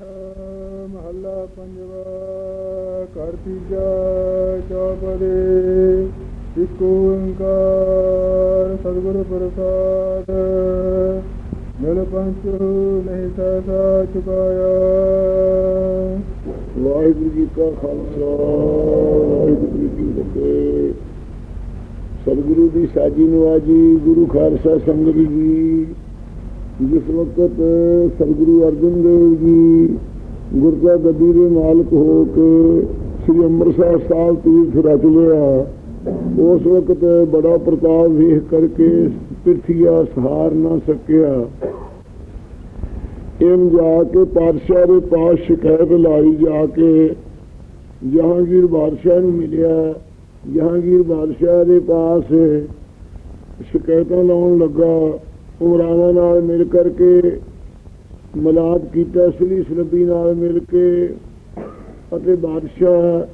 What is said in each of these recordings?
ਮਹੱਲਾ ਪੰਜਵਾ, ਘਰ ਤੀਜਾ, ਚੌਪਦੇ, ਇੱਕ ਓੰਕਾਰ, ਸਤਿਗੁਰ ਪ੍ਰਸਾਦ। ਮਿਲ ਪੰਚ ਨਹੀਂ ਸਹਿਸਾ ਚੁਕਾਇਆ ਵਾਹਿਗੁਰੂ ਜੀ ਕਾ ਖਾਲਸਾ, ਵਾਹਿਗੁਰੂ ਜੀ ਕੀ ਫਤਿਹ। ਸਤਿਗੁਰੂ ਦੀ ਸਾਜੀ ਨਵਾਜੀ, ਗੁਰੂ ਖਾਲਸਾ ਸੰਗਤ ਜੀ। ਜਿਸ ਵਕਤ ਸਤਿਗੁਰੂ ਅਰਜਨ ਦੇਵ ਜੀ ਗੁਰਦਾ ਗੱਦੀ ਦੇ ਮਾਲਕ ਹੋ ਕੇ ਸ੍ਰੀ ਅੰਮ੍ਰਿਤਸਰ ਸਾਹਿਬ ਤੀਰਥ ਰਚ ਲਿਆ, ਉਸ ਵਕਤ ਬੜਾ ਪ੍ਰਤਾਪ ਵੇਖ ਕਰਕੇ ਪਿਰਥੀਆ ਸਹਾਰ ਨਾ ਸਕਿਆ। ਇਹਨ ਜਾ ਕੇ ਪਾਤਸ਼ਾਹ ਦੇ ਪਾਸ ਸ਼ਿਕਾਇਤ ਲਾਈ ਜਾ ਕੇ ਜਹਾਂਗੀਰ ਬਾਦਸ਼ਾਹ ਨੂੰ ਮਿਲਿਆ। ਜਹਾਂਗੀਰ ਬਾਦਸ਼ਾਹ ਦੇ ਪਾਸ ਸ਼ਿਕਾਇਤਾਂ ਲਾਉਣ ਲੱਗਾ। ਉਮਰਾਵਾਂ ਨਾਲ ਮਿਲ ਕਰਕੇ, ਮਲਾਪ ਕੀਤਾ ਸਲੀ ਸਲਬੀ ਨਾਲ ਮਿਲ ਕੇ ਅਤੇ ਬਾਦਸ਼ਾਹ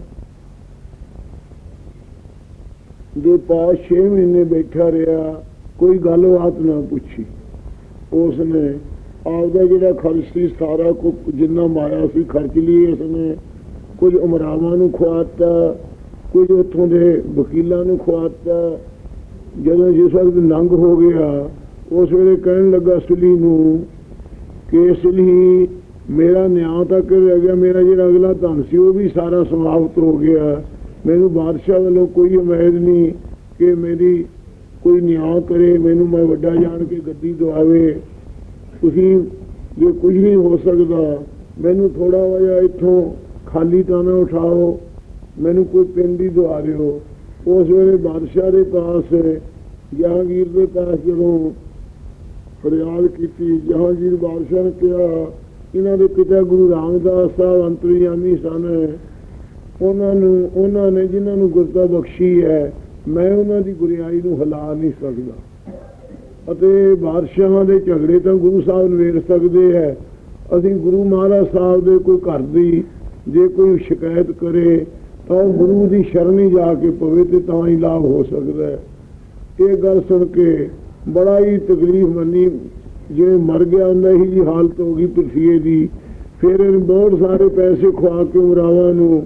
ਦੇ ਪਾਸ 6 ਮਹੀਨੇ ਬੈਠਾ ਰਿਹਾ, ਕੋਈ ਗੱਲਬਾਤ ਨਾ ਪੁੱਛੀ। ਉਸ ਨੇ ਆਪਦਾ ਜਿਹੜਾ ਖਰਚ ਸੀ, ਸਾਰਾ ਕੁ ਜਿੰਨਾ ਮਾਇਆ ਸੀ, ਖਰਚ ਲਈ। ਇਸਨੇ ਕੁਝ ਉਮਰਾਵਾਂ ਨੂੰ ਖਵਾਤਾ, ਕੁਝ ਉੱਥੋਂ ਦੇ ਵਕੀਲਾਂ ਨੂੰ ਖਵਾਤਾ। ਜਦੋਂ ਜਿਸ ਵਕਤ ਨੰਗ ਹੋ ਗਿਆ ਉਸ ਵੇਲੇ ਕਹਿਣ ਲੱਗਾ ਸੁਲੀ ਨੂੰ, ਕਿ ਇਸ ਮੇਰਾ ਨਿਆਂ ਤੱਕ ਰਹਿ ਗਿਆ, ਮੇਰਾ ਜਿਹੜਾ ਅਗਲਾ ਧਨ ਸੀ, ਉਹ ਵੀ ਸਾਰਾ ਸਮਾਪਤ ਹੋ ਗਿਆ। ਮੈਨੂੰ ਬਾਦਸ਼ਾਹ ਵੱਲੋਂ ਕੋਈ ਉਮੀਦ ਨਹੀਂ ਕਿ ਮੇਰੀ ਕੋਈ ਨਿਆਂ ਕਰੇ, ਮੈਨੂੰ ਮੈਂ ਵੱਡਾ ਜਾਣ ਕੇ ਗੱਦੀ ਦਵਾਵੇ ਤੁਸੀਂ ਜੇ ਕੁਝ ਨਹੀਂ ਹੋ ਸਕਦਾ, ਮੈਨੂੰ ਥੋੜਾ ਜਿਹਾ ਇੱਥੋਂ ਖਾਲੀ ਤਾਂ ਨਾ ਉਠਾਓ, ਮੈਨੂੰ ਕੋਈ ਪਿੰਡ ਹੀ ਦਵਾ ਦਿਓ। ਉਸ ਵੇਲੇ ਬਾਦਸ਼ਾਹ ਦੇ ਪਾਸ, ਜਹਾਂਗੀਰ ਦੇ ਪਾਸ ਜਦੋਂ ਫਰਿਆਦ ਕੀਤੀ ਜਹਾਂਗੀਰ ਬਾਦਸ਼ਾਹ ਨੇ ਕਿਹਾ, ਇਹਨਾਂ ਦੇ ਪਿਤਾ ਗੁਰੂ ਰਾਮਦਾਸ ਸਾਹਿਬ ਅੰਤਰਯਾਮੀ ਸਨ। ਉਹਨਾਂ ਨੂੰ, ਉਹਨਾਂ ਨੇ ਜਿਨ੍ਹਾਂ ਨੂੰ ਗੁਰਤਾ ਬਖਸ਼ੀ ਹੈ, ਮੈਂ ਉਹਨਾਂ ਦੀ ਗੁਰਿਆਈ ਨੂੰ ਹਿਲਾ ਨਹੀਂ ਸਕਦਾ। ਅਤੇ ਬਾਦਸ਼ਾਹਾਂ ਦੇ ਝਗੜੇ ਤਾਂ ਗੁਰੂ ਸਾਹਿਬ ਨਵੇੜ ਸਕਦੇ ਹੈ। ਅਸੀਂ ਗੁਰੂ ਮਹਾਰਾਜ ਸਾਹਿਬ ਦੇ ਕੋਈ ਘਰ ਦੀ, ਜੇ ਕੋਈ ਸ਼ਿਕਾਇਤ ਕਰੇ, ਤਾਂ ਉਹ ਗੁਰੂ ਦੀ ਸ਼ਰਨ ਹੀ ਜਾ ਕੇ ਪਵੇ ਤੇ ਤਾਂ ਹੀ ਲਾਭ ਹੋ ਸਕਦਾ ਇਹ ਗੱਲ ਸੁਣ ਕੇ ਬੜਾ ਹੀ ਤਕਲੀਫ ਮੰਨੀ, ਜਿਵੇਂ ਮਰ ਗਿਆ ਹੁੰਦਾ ਹੀ ਜੀ, ਹਾਲਤ ਹੋ ਗਈ ਪਰਸੀਏ ਦੀ। ਫਿਰ ਇਹਨੂੰ ਬਹੁਤ ਸਾਰੇ ਪੈਸੇ ਖਵਾ ਕੇ ਉਰਾਵਾਂ ਨੂੰ,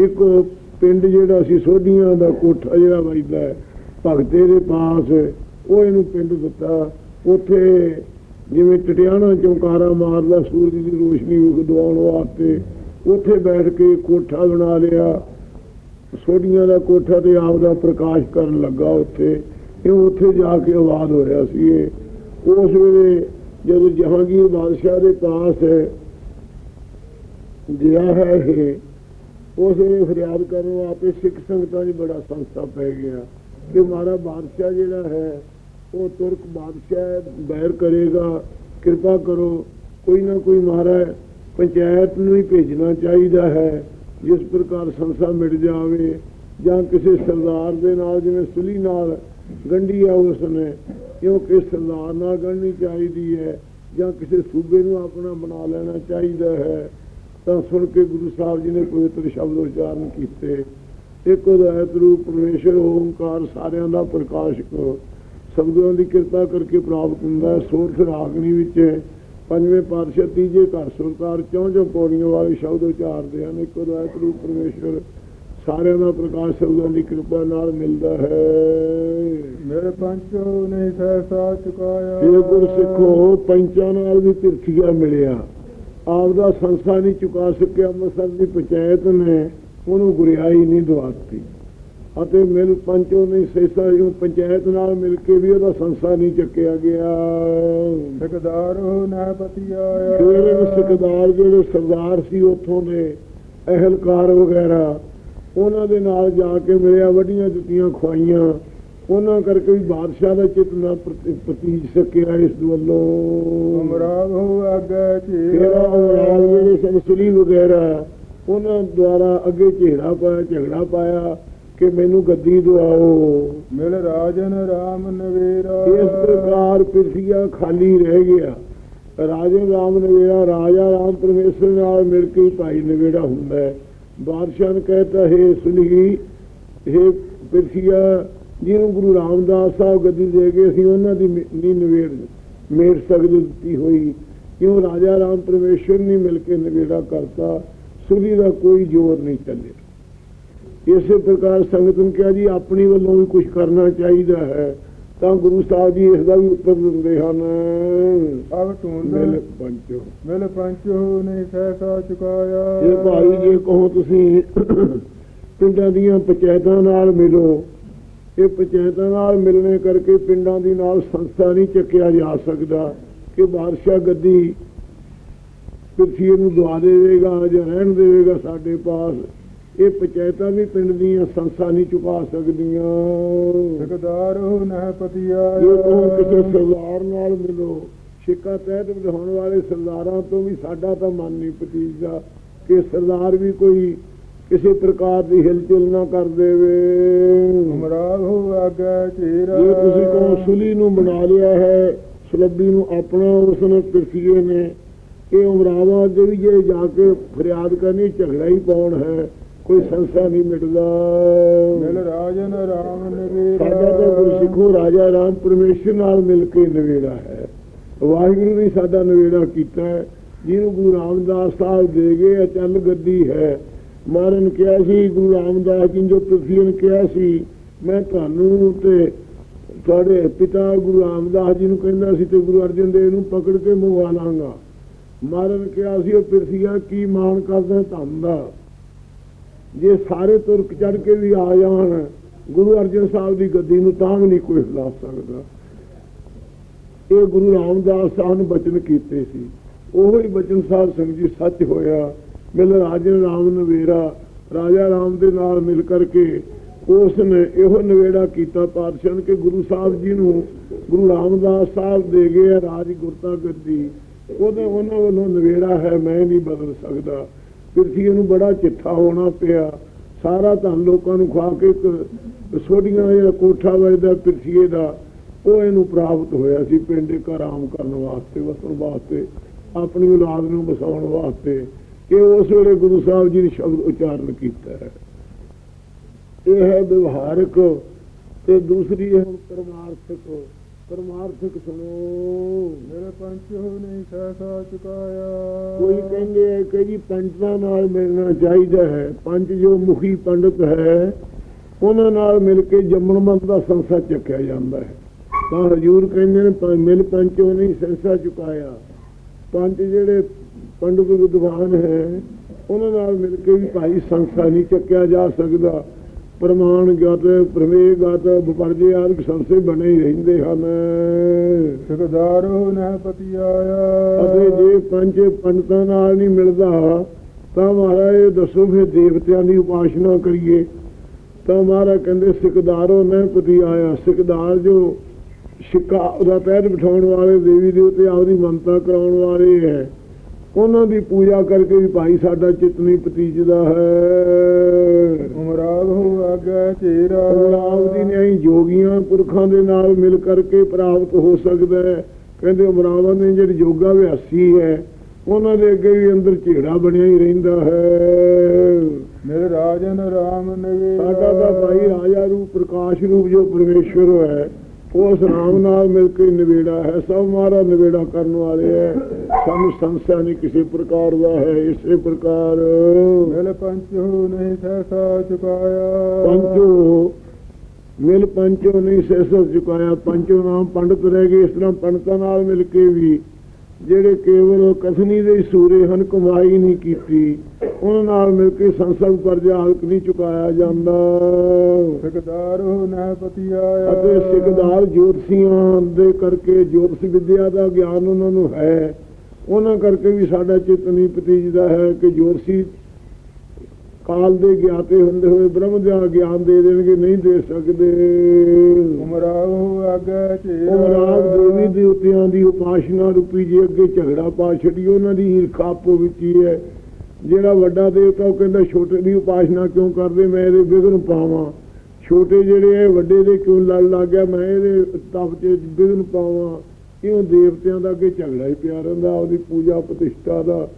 ਇੱਕ ਪਿੰਡ ਜਿਹੜਾ ਸੀ, ਸੋਢੀਆਂ ਦਾ ਕੋਠਾ ਜਿਹੜਾ ਵੱਜਦਾ ਹੈ, ਭਗਤੇ ਦੇ ਪਾਸ, ਉਹ ਇਹਨੂੰ ਪਿੰਡ ਦਿੱਤਾ। ਉੱਥੇ ਜਿਵੇਂ ਟਟਿਆਣਾ ਚੌਂਕਾਰਾ ਮਾਰਦਾ, ਸੂਰਜ ਦੀ ਰੋਸ਼ਨੀ ਦਵਾਉਣ ਵਾਸਤੇ, ਉੱਥੇ ਬੈਠ ਕੇ ਕੋਠਾ ਬਣਾ ਲਿਆ। ਸੋਢੀਆਂ ਦਾ ਕੋਠਾ ਤੇ ਆਪ ਦਾ ਪ੍ਰਕਾਸ਼ ਕਰਨ ਲੱਗਾ ਉੱਥੇ। ਇਹ ਉੱਥੇ ਜਾ ਕੇ ਆਵਾਜ਼ ਹੋਇਆ ਸੀ ਇਹ। ਉਸ ਵੇਲੇ ਜਦੋਂ ਜਹਾਂਗੀਰ ਬਾਦਸ਼ਾਹ ਦੇ ਪਾਸ ਗਿਆ ਹੈ ਇਹ, ਉਸ ਵੇਲੇ ਫਰਿਆਦ ਕਰਨ ਵਾਸਤੇ ਸਿੱਖ ਸੰਗਤਾਂ 'ਚ ਬੜਾ ਸੰਸਾ ਪੈ ਗਿਆ ਕਿ ਮਾਰਾ ਬਾਦਸ਼ਾਹ ਜਿਹੜਾ ਹੈ, ਉਹ ਤੁਰਕ ਬਾਦਸ਼ਾਹ ਬੈਰ ਕਰੇਗਾ। ਕਿਰਪਾ ਕਰੋ, ਕੋਈ ਨਾ ਕੋਈ ਮਾਰਾ ਪੰਚਾਇਤ ਨੂੰ ਹੀ ਭੇਜਣਾ ਚਾਹੀਦਾ ਹੈ, ਜਿਸ ਪ੍ਰਕਾਰ ਸੰਸਾ ਮਿਟ ਜਾਵੇ ਜਾਂ ਕਿਸੇ ਸਰਦਾਰ ਦੇ ਨਾਲ, ਜਿਵੇਂ ਸੁਲੀ ਨਾਲ ਗੰਢੀ ਆ ਉਸ ਨੇ ਕਿਉਂਕਿ ਸਰਦਾਰ ਨਾਲ ਗੰਢਣੀ ਚਾਹੀਦੀ ਹੈ, ਜਾਂ ਕਿਸੇ ਸੂਬੇ ਨੂੰ ਆਪਣਾ ਬਣਾ ਲੈਣਾ ਚਾਹੀਦਾ ਹੈ? ਤਾਂ ਸੁਣ ਕੇ ਗੁਰੂ ਸਾਹਿਬ ਜੀ ਨੇ ਪਵਿੱਤਰ ਸ਼ਬਦ ਉਚਾਰਨ ਕੀਤੇ। ਇੱਕ ਉਦਾਇਤ ਰੂਪ ਪਰਮੇਸ਼ਰ ਓੰਕਾਰ ਸਾਰਿਆਂ ਦਾ ਪ੍ਰਕਾਸ਼ਕ ਸਬਦਾਂ ਦੀ ਕਿਰਪਾ ਕਰਕੇ ਪ੍ਰਾਪਤ ਹੁੰਦਾ ਹੈ। ਸੋਰਠ ਰਾਗਣੀ ਵਿੱਚ ਪੰਜਵੇਂ ਪਾਤਸ਼ਾਹ ਤੀਜੇ ਘਰ ਸੁਰਤਾਰ ਚੌਂ ਚੌਂ ਪੌੜੀਆਂ ਵਾਲੇ ਸ਼ਬਦ ਉਚਾਰਦੇ ਹਨ। ਇੱਕ ਉਦਾਇਤ ਰੂਪ ਪਰਮੇਸ਼ਰ ਸਾਰਿਆਂ ਦਾ ਪ੍ਰਕਾਸ਼ ਸਬਦਾਂ ਦੀ ਕਿਰਪਾ ਨਾਲ ਮਿਲਦਾ ਹੈ। ਮੇਰੇ ਪੰਚੋ ਨਹੀਂ ਸਹਿਸਾ ਚੁਕਾਇਆ। ਇਹ ਗੁਰ ਸਿੱਖੋ ਪੰਚਾਂ ਨਾਲ ਵੀ ਤਿਰਥੀਆ ਮਿਲਿਆ। ਆਪ ਦਾ ਸੰਸਾ ਨਹੀਂ ਚੁਕਾ ਸਕਿਆ ਅੰਮ੍ਰਿਤਸਰ ਦੀ ਪੰਚਾਇਤ ਨੇ ਉਹਨੂੰ ਗੁਰਿਆਈ ਨਹੀਂ ਦਵਾਤੀ। ਅਤੇ ਮਿਲ ਪੰਚੋ ਨਹੀਂ ਸਹਿਸਾ ਉਹ ਪੰਚਾਇਤ ਨਾਲ ਮਿਲ ਕੇ ਵੀ ਉਹਦਾ ਸੰਸਾ ਨਹੀਂ ਚੱਕਿਆ ਗਿਆ। ਠੇਕੇਦਾਰ ਹੋ ਨਾ ਪਤੀ ਆਇਆ ਸਿਕਦਾਰ ਜਿਹੜੇ ਸਰਦਾਰ ਸੀ ਉੱਥੋਂ ਦੇ ਅਹਿਲਕਾਰ ਵਗੈਰਾ ਉਹਨਾਂ ਦੇ ਨਾਲ ਜਾ ਕੇ ਮਿਲਿਆ ਵੱਡੀਆਂ ਜੁੱਤੀਆਂ ਖਵਾਈਆਂ ਉਹਨਾਂ ਕਰਕੇ ਵੀ ਬਾਦਸ਼ਾਹ ਦਾ ਚਿੱਤ ਨਾ ਪ੍ਰਤੀ- ਪ੍ਰਤੀਜ ਸਕਿਆ ਇਸ ਵੱਲੋਂ। ਉਮਰਾਵ ਹੋ ਅੱਗੇ ਕਿਹੜਾ ਉਮਰਾਵ ਜਿਹੜੇ ਸੰਸਲੀ ਵਗੈਰਾ ਉਹਨਾਂ ਦੁਆਰਾ ਅੱਗੇ ਝੇੜਾ ਪਾਇਆ ਝਗੜਾ ਪਾਇਆ ਕਿ ਮੈਨੂੰ ਗੱਦੀ ਦਵਾਓ। ਮਿਲ ਰਾਜਨ ਰਾਮ ਨਵੇਰਾ। ਇਸ ਪ੍ਰਕਾਰ ਪਿਰਸੀਆ ਖਾਲੀ ਰਹਿ ਗਿਆ। ਰਾਜੇ ਰਾਮ ਨਵੇੜਾ ਰਾਜਾ ਰਾਮ ਪਰਮੇਸ਼ਰ ਨਾਲ ਮਿਲ ਕੇ ਭਾਈ ਨਵੇੜਾ ਹੁੰਦਾ ਹੈ। ਬਾਦਸ਼ਾਹ ਨੇ ਕਹਿਤਾ ਹੈ ਸੁਣੀ ਇਹ ਪਿਰਸੀਆ ਜਿਹਨੂੰ ਗੁਰੂ ਰਾਮਦਾਸ ਸਾਹਿਬ ਗੱਦੀ ਦੇ ਕੇ ਅਸੀਂ ਉਹਨਾਂ ਦੀ ਨਹੀਂ ਨਵੇੜ, ਮੇੜ ਸਕਦੇ ਦਿੱਤੀ ਹੋਈ, ਕਿਉਂ ਰਾਜਾ ਰਾਮ ਪਰਮੇਸ਼ਰ ਨੇ ਮਿਲ ਕੇ ਨਿਬੇੜਾ ਕਰਤਾ ਸੁਲੀ ਦਾ ਕੋਈ ਜ਼ੋਰ ਨਹੀਂ ਚੱਲਿਆ। ਇਸੇ ਪ੍ਰਕਾਰ ਸੰਗਤ ਨੂੰ ਕਿਹਾ ਜੀ, ਆਪਣੀ ਵੱਲੋਂ ਵੀ ਕੁਝ ਕਰਨਾ ਚਾਹੀਦਾ ਹੈ। ਤਾਂ ਗੁਰੂ ਸਾਹਿਬ ਜੀ ਇਸ ਦਾ ਵੀ ਉੱਤਰ ਦਿੰਦੇ ਹਨ। ਅਬ ਟੂੰਡ ਮਿਲ ਪੰਚੋ। ਮਿਲ ਪੰਚੋ ਨਹੀਂ ਸਹਿਸਾ ਚੁਕਾਇਆ। ਇਹ ਭਾਈ ਜੇ ਕਹੋ ਤੁਸੀਂ ਪਿੰਡਾਂ ਦੀਆਂ ਪੰਚਾਇਤਾਂ ਨਾਲ ਮਿਲੋ। ਇਹ ਪੰਚਾਇਤਾਂ ਨਾਲ ਮਿਲਣੇ ਕਰਕੇ ਪਿੰਡਾਂ ਦੀ ਨਾਲ ਸੰਸਥਾ ਨਹੀਂ ਚੱਕਿਆ ਜਾ ਸਕਦਾ ਕਿ ਬਾਦਸ਼ਾਹ ਗੱਦੀ ਪਿਰਥੀ ਨੂੰ ਦਵਾ ਦੇਵੇਗਾ ਜਾਂ ਰਹਿਣ ਦੇਵੇਗਾ ਸਾਡੇ ਪਾਸ। ਇਹ ਪੰਚਾਇਤਾਂ ਵੀ ਪਿੰਡ ਦੀਆਂ ਸੰਸਥਾ ਨਹੀਂ ਚੁਕਾ ਸਕਦੀਆਂ। ਹੋ ਨਹਿ ਪਤੀਆ। ਜੇ ਕਿਸੇ ਸਰਦਾਰ ਨਾਲ ਮਿਲੋ ਸਿੱਕਾ ਤਹਿਤ ਵਧਾਉਣ ਵਾਲੇ ਸਰਦਾਰਾਂ ਤੋਂ ਵੀ ਸਾਡਾ ਤਾਂ ਮਨ ਨਹੀਂ ਪਤੀਜਦਾ ਕਿ ਸਰਦਾਰ ਵੀ ਕੋਈ ਕਿਸੇ ਪ੍ਰਕਾਰ ਦੀ ਹਿਲਚੁਲ ਨਾ ਕਰ ਦੇਵੇ। ਉਮਰਾਵ ਹੋ ਆਗੇ ਚੀਰਾ ਜੇ ਤੁਸੀਂ ਕਹੋ ਸੁਲੀ ਨੂੰ ਬਣਾ ਲਿਆ ਹੈ ਸੁਲੱਬੀ ਨੂੰ ਆਪਣਾ ਉਸਨੇ ਪਿਰਸੀਏ ਨੇ ਇਹ ਉਮਰਾਵਾ ਅੱਗੇ ਵੀ ਜੇ ਜਾ ਕੇ ਫਰਿਆਦ ਕਰਨੀ ਝਗੜਾ ਹੀ ਪਾਉਣ ਹੈ। ਕੋਈ ਸੰਸਾ ਨਹੀਂ ਮਿਟਦਾ। ਮਿਲ ਰਾਜਨ ਰਾਮ ਨਵੀਰਾ ਸਾਡਾ ਤਾਂ ਗੁਰਸਿੱਖੋ ਰਾਜਾ ਰਾਮ ਪਰਮੇਸ਼ਰ ਨਾਲ ਮਿਲ ਕੇ ਨਵੇੜਾ ਹੈ। ਵਾਹਿਗੁਰੂ ਨੇ ਸਾਡਾ ਨਵੇੜਾ ਕੀਤਾ ਜਿਹਨੂੰ ਗੁਰੂ ਰਾਮਦਾਸ ਸਾਹਿਬ ਦੇ ਗਏ ਅਚਲ ਗੱਦੀ ਹੈ। ਮਾਰਨ ਕਿਹਾ ਸੀ ਗੁਰੂ ਰਾਮਦਾਸ ਜੀ ਜੋ ਤੁਸੀਂ ਕਿਹਾ ਸੀ ਮੈਂ ਤੁਹਾਨੂੰ ਤੇ ਤੁਹਾਡੇ ਪਿਤਾ ਗੁਰੂ ਰਾਮਦਾਸ ਜੀ ਨੂੰ ਕਹਿੰਦਾ ਸੀ ਤੇ ਗੁਰੂ ਅਰਜਨ ਦੇਵ ਨੂੰ ਪਕੜ ਕੇ ਮੰਗਵਾ ਲਾਂਗਾ। ਮਾਰਨ ਕਿਹਾ ਸੀ ਉਹ ਪਿਰਸੀਆ ਕੀ ਮਾਣ ਕਰਦਾ ਧੰਨ ਦਾ ਜੇ ਸਾਰੇ ਤੁਰਕ ਚੜ ਕੇ ਵੀ ਆ ਜਾਣ, ਗੁਰੂ ਅਰਜਨ ਸਾਹਿਬ ਦੀ ਗੱਦੀ ਨੂੰ ਤਾਂ ਵੀ ਨਹੀਂ ਕੋਈ ਹਿਲਾ ਸਕਦਾ। ਇਹ ਗੁਰੂ ਰਾਮਦਾਸ ਸਾਹਿਬ ਨੇ ਬਚਨ ਕੀਤੇ ਸੀ। ਉਹੋ ਹੀ ਬਚਨ ਸਾਹਿਬ ਸਿੰਘ ਜੀ ਸੱਚ ਹੋਇਆ। ਮਿਲ ਰਾਜਨ ਰਾਮ ਨਵੇਰਾ, ਰਾਜਾ ਰਾਮ ਦੇ ਨਾਲ ਮਿਲ ਕਰਕੇ ਉਸ ਨੇ ਇਹੋ ਨਵੇੜਾ ਕੀਤਾ ਪਾਤਸ਼ਾਹ ਨੇ ਕਿ ਗੁਰੂ ਸਾਹਿਬ ਜੀ ਨੂੰ ਗੁਰੂ ਰਾਮਦਾਸ ਸਾਹਿਬ ਦੇ ਗਏ ਰਾਜ ਗੁਰਤਾ ਗੱਦੀ। ਉਹਦੇ ਉਹਨਾਂ ਵੱਲੋਂ ਨਵੇੜਾ ਹੈ, ਮੈਂ ਨਹੀਂ ਬਦਲ ਸਕਦਾ। ਪਿਰਥੀ ਨੂੰ ਬੜਾ ਚਿੱਠਾ ਹੋਣਾ ਪਿਆ। ਸਾਰਾ ਧਨ ਲੋਕਾਂ ਨੂੰ ਖਵਾ ਕੇ ਸੋਡੀਆਂ ਜਿਹੜਾ ਕੋਠਾ ਵਜਦਾ ਪਿਰਥੀਏ ਦਾ, ਉਹ ਇਹਨੂੰ ਪ੍ਰਾਪਤ ਹੋਇਆ ਸੀ ਪਿੰਡ ਇੱਕ ਆਰਾਮ ਕਰਨ ਵਾਸਤੇ, ਵਸਣ ਵਾਸਤੇ, ਆਪਣੀ ਔਲਾਦ ਨੂੰ ਬਸਾਉਣ ਵਾਸਤੇ ਕਿ ਉਸ ਵੇਲੇ ਗੁਰੂ ਸਾਹਿਬ ਜੀ ਨੇ ਸ਼ਬਦ ਉਚਾਰਨ ਕੀਤਾ ਹੈ। ਇਹ ਹੈ ਵਿਵਹਾਰਕ ਤੇ ਦੂਸਰੀ ਹੈ ਪਰਮਾਰਥਕ ਪਰਮਾਰਥਕ ਸੁਣੋ। ਮਿਲ ਪੰਚੋ ਨਹੀਂ ਸਹਿਸਾ ਚੁਕਾਇਆ। ਕੋਈ ਕਹਿੰਦੇ ਹੈ ਕਿ ਜੀ ਪੰਡਤਾਂ ਨਾਲ ਮਿਲਣਾ ਚਾਹੀਦਾ ਹੈ ਪੰਜ ਜੋ ਮੁਖੀ ਪੰਡਤ ਹੈ ਉਹਨਾਂ ਨਾਲ ਮਿਲ ਕੇ ਜੰਮਣਮੰਦ ਦਾ ਸੰਸਾ ਚੱਕਿਆ ਜਾਂਦਾ ਹੈ। ਤਾਂ ਹਜੂਰ ਕਹਿੰਦੇ ਨੇ ਮਿਲ ਪੰਚੋ ਨਹੀਂ ਸੰਸਾ ਚੁਕਾਇਆ। ਪੰਜ ਜਿਹੜੇ ਪੰਡਤ ਵਿਦਵਾਨ ਹੈ ਉਹਨਾਂ ਨਾਲ ਮਿਲ ਕੇ ਵੀ ਭਾਈ ਸੰਸਾ ਨਹੀਂ ਚੱਕਿਆ ਜਾ ਸਕਦਾ। ਪ੍ਰਮਾਣ ਗਤ ਵਿਪਰਜੇ ਆਦਿਕ ਸੰਸੇ ਬਣੇ ਹੀ ਰਹਿੰਦੇ ਹਨ। ਹੋ ਨਹਿ ਪਤੀਆ ਅਤੇ ਜੇ ਪੰਜ ਪੰਡਤਾਂ ਨਾਲ ਨਹੀਂ ਮਿਲਦਾ ਤਾਂ ਮਹਾਰਾਜ ਇਹ ਦੱਸੋ ਫਿਰ ਦੇਵਤਿਆਂ ਦੀ ਉਪਾਸਨਾ ਕਰੀਏ। ਤਾਂ ਮਹਾਰਾਜ ਕਹਿੰਦੇ ਸਿਕਦਾਰੋ ਨੇ ਪਤੀ ਆਇਆ ਸਿਕਦਾਰ ਜੋ ਸਿੱਕਾ ਉਹਦਾ ਪੈਰ ਬਿਠਾਉਣ ਵਾਲੇ ਦੇਵੀ ਦੇਵਤੇ ਆਪਦੀ ਮੰਨਤਾ ਕਰਾਉਣ ਵਾਲੇ ਹੈ। ਉਹਨਾਂ ਦੀ ਪੂਜਾ ਕਰਕੇ ਵੀ ਭਾਈ ਸਾਡਾ ਚਿੱਤ ਨਹੀਂ ਪਤੀਜਦਾ ਹੈ। ਉਮਰਾਵ ਹੋ ਆਗੇ ਚੀਰਾ। ਰਾਮ ਦੀ ਨਿਆਈ ਜੋਗੀਆਂ ਪੁਰਖਾਂ ਦੇ ਨਾਲ ਮਿਲ ਕਰਕੇ ਪ੍ਰਾਪਤ ਹੋ ਸਕਦਾ ਹੈ। ਕਹਿੰਦੇ ਉਮਰਾਵਨ ਨੇ ਜਿਹੜੀ ਜੋਗਾ ਵਿਆਸੀ ਹੈ ਉਹਨਾਂ ਦੇ ਅੱਗੇ ਵੀ ਅੰਦਰ ਝੇੜਾ ਬਣਿਆ ਹੀ ਰਹਿੰਦਾ ਹੈ। ਮਿਲ ਰਾਜਨ ਰਾਮ ਨਵੀਰਾ ਸਾਡਾ ਤਾਂ ਭਾਈ ਰਾਜਾ ਰੂਪ ਪ੍ਰਕਾਸ਼ ਰੂਪ ਜੋ ਪਰਮੇਸ਼ਵਰ ਹੈ। ਉਸ ਨਾਮ ਨਾਲ ਮਿਲ ਕੇ ਨਿਵੇੜਾ ਹੈ ਸਭ ਮਾਰਾ ਨਿਵੇੜਾ ਕਰਨ ਵਾਲੇ ਹੈ। ਸਾਨੂੰ ਸੰਸਿਆ ਨਹੀਂ ਕਿਸੇ ਪ੍ਰਕਾਰ ਦਾ ਹੈ ਇਸੇ ਪ੍ਰਕਾਰ। ਮਿਲ ਪੰਚੋ ਨਹੀਂ ਸਹਿਸਾ ਚੁਕਾਇਆ। ਪੰਚੋ ਮਿਲ ਪੰਚੋ ਨਹੀਂ ਸੈਸੋ ਚੁਕਾਇਆ। ਪੰਚੋ ਨਾਮ ਪੰਡਤ ਰਹਿ ਗਏ ਇਸ ਤਰ੍ਹਾਂ ਪੰਡਤਾਂ ਨਾਲ ਮਿਲ ਕੇ ਵੀ ਜਿਹੜੇ ਕੇਵਲ ਕਥਨੀ ਦੇ ਸੂਰੇ ਹਨ ਕਮਾਈ ਨਹੀਂ ਕੀਤੀ। ਉਹਨਾਂ ਨਾਲ ਮਿਲ ਕੇ ਸੰਸਦ ਪਰ ਜਾਲਕ ਨਹੀਂ ਚੁਕਾਇਆ ਜਾਂਦਾ। ਠੇਕੇਦਾਰ ਹੋ ਨਹਿ ਪਤੀਆ ਅਤੇ ਸਿਕਦਾਰ ਜੋਤਸ਼ੀਆਂ ਦੇ ਕਰਕੇ ਜੋਤਿਸ਼ ਵਿਦਿਆ ਦਾ ਗਿਆਨ ਉਹਨਾਂ ਨੂੰ ਹੈ। ਉਹਨਾਂ ਕਰਕੇ ਵੀ ਸਾਡਾ ਚਿੱਤ ਨਹੀਂ ਪਤੀਜਦਾ ਹੈ ਕਿ ਜੋਤਸ਼ੀ ਕਾਲ ਦੇ ਗਿਆਤੇ ਹੁੰਦੇ ਹੋਏ ਬ੍ਰਹਮ ਦਾ ਗਿਆਨ ਦੇ ਦੇਣਗੇ ਨਹੀਂ ਦੇ ਸਕਦੇ। ਉਮਰਾਵ ਹੋ ਆਗੇ ਚੀਰਾ। ਉਹ ਰਾਮ ਦੇਵੀ ਦੇਵਤਿਆਂ ਦੀ ਉਪਾਸ਼ਨਾ ਰੂਪੀ ਜੇ ਅੱਗੇ ਝਗੜਾ ਪਾ ਛੱਡੀ ਉਹਨਾਂ ਦੀ ਈਰਖਾ ਆਪੋ ਵਿੱਚ ਹੀ ਹੈ। ਜਿਹੜਾ ਵੱਡਾ ਦੇਵਤਾ ਉਹ ਕਹਿੰਦਾ ਛੋਟੇ ਦੀ ਉਪਾਸ਼ਨਾ ਕਿਉਂ ਕਰਦੇ? ਮੈਂ ਇਹਦੇ ਵਿਗਨ ਪਾਵਾਂ। ਛੋਟੇ ਜਿਹੜੇ ਹੈ ਵੱਡੇ ਦੇ ਕਿਉਂ ਲੜ ਲੱਗ ਗਿਆ ਮੈਂ ਇਹਦੇ ਤਪ ਚ ਵਿਗਨ ਪਾਵਾਂ। ਕਿਉਂ ਦੇਵਤਿਆਂ ਦਾ ਅੱਗੇ ਝਗੜਾ ਹੀ ਪਿਆ ਰਹਿੰਦਾ ਉਹਦੀ ਪੂਜਾ ਪ੍ਰਤਿਸ਼ਠਾ ਦਾ।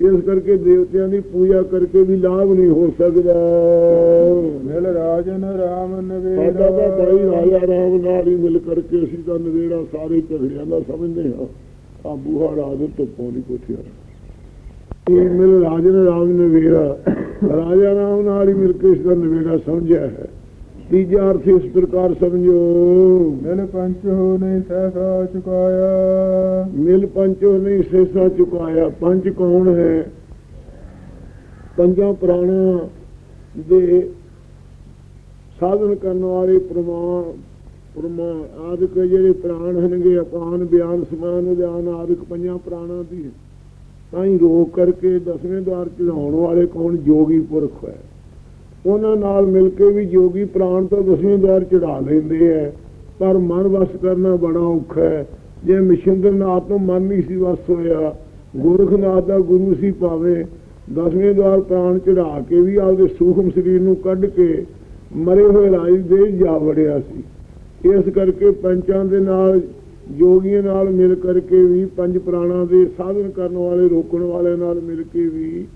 ਇਸ ਕਰਕੇ ਦੇਵਤਿਆਂ ਦੀ ਪੂਜਾ ਕਰਕੇ ਵੀ ਲਾਭ ਨਹੀਂ ਹੋ ਸਕਦਾ। ਮਿਲ ਰਾਜਨ ਰਾਮ ਨਵੀਰਾ ਸਾਡਾ ਤਾਂ ਭਾਈ ਰਾਜਾ ਰਾਮ ਨਾਲ ਹੀ ਮਿਲ ਕਰਕੇ ਅਸੀਂ ਤਾਂ ਨਵੇੜਾ ਸਾਰੇ ਝਗੜਿਆਂ ਦਾ ਸਮਝਦੇ ਹਾਂ। ਆ ਬੂਹਾ ਰਾਜ ਧੁੱਪੋਂ ਦੀ ਕੋਠੀ ਇਹ ਮਿਲ ਰਾਜਨ ਰਾਮ ਨੇ ਵੇਰਾ ਰਾਜਾ ਰਾਮ ਨਾਲ ਹੀ ਮਿਲ ਕੇ ਇਸ ਦਾ ਨਵੇੜਾ ਸਮਝਿਆ ਹੈ। ਤੀਜਾ ਅਰਥ ਇਸ ਪ੍ਰਕਾਰ ਸਮਝੋ। ਮਿਲ ਪੰਚ ਹੋ ਨਹੀਂ ਸਹਸਾ ਚੁਕਾਇਆ। ਮਿਲ ਪੰਚੋ ਨਹੀਂ ਸੇਸਾ ਚੁਕਾਇਆ। ਪੰਜ ਕੌਣ ਹੈ? ਪੰਜਾਂ ਪ੍ਰਾਣਾਂ ਦੇ ਸਾਧਨ ਕਰਨ ਵਾਲੇ ਪ੍ਰਮਾਣ ਪ੍ਰਮਾ ਆਦਿਕ ਜਿਹੜੇ ਪ੍ਰਾਣ ਹਨਗੇ ਅਪਾਨ ਬਿਆਨ ਸਮਾਨ ਉਦਿਆਨ ਆਦਿਕ ਪੰਜਾਂ ਪ੍ਰਾਣਾਂ ਦੀ। ਤਾਂ ਹੀ ਰੋਕ ਕਰਕੇ ਦਸਵੇਂ ਦਵਾਰ ਚੜਾਉਣ ਵਾਲੇ ਕੌਣ? ਜੋਗੀ ਪੁਰਖ ਹੈ। ਉਹਨਾਂ ਨਾਲ ਮਿਲ ਕੇ ਵੀ ਜੋਗੀ ਪ੍ਰਾਣ ਤੋਂ ਦਸਵੇਂ ਦਵਾਰ ਚੜਾ ਲੈਂਦੇ ਹੈ ਪਰ ਮਨ ਵਸ ਕਰਨਾ ਬੜਾ ਔਖਾ ਹੈ ਜੇ ਮਿਸ਼ਿੰਦਰ ਨਾਥ ਤੋਂ ਮਨ ਨਹੀਂ ਸੀ ਵਸ ਹੋਇਆ, ਗੋਰਖਨਾਥ ਦਾ ਗੁਰੂ ਸੀ ਭਾਵੇਂ ਦਸਵੇਂ ਦਵਾਰ ਪ੍ਰਾਣ ਚੜਾ ਕੇ ਵੀ ਆਪਦੇ ਸੂਖਮ ਸਰੀਰ ਨੂੰ ਕੱਢ ਕੇ ਮਰੇ ਹੋਏ ਰਾਜ ਦੇ ਜਾ ਵੜਿਆ ਸੀ। ਇਸ ਕਰਕੇ ਪੰਚਾਂ ਦੇ ਨਾਲ, ਜੋਗੀਆਂ ਨਾਲ ਮਿਲ ਕਰਕੇ ਵੀ ਪੰਜ ਪ੍ਰਾਣਾਂ ਦੇ ਸਾਧਨ ਕਰਨ ਵਾਲੇ, ਰੋਕਣ ਵਾਲੇ ਨਾਲ ਮਿਲ ਕੇ ਵੀ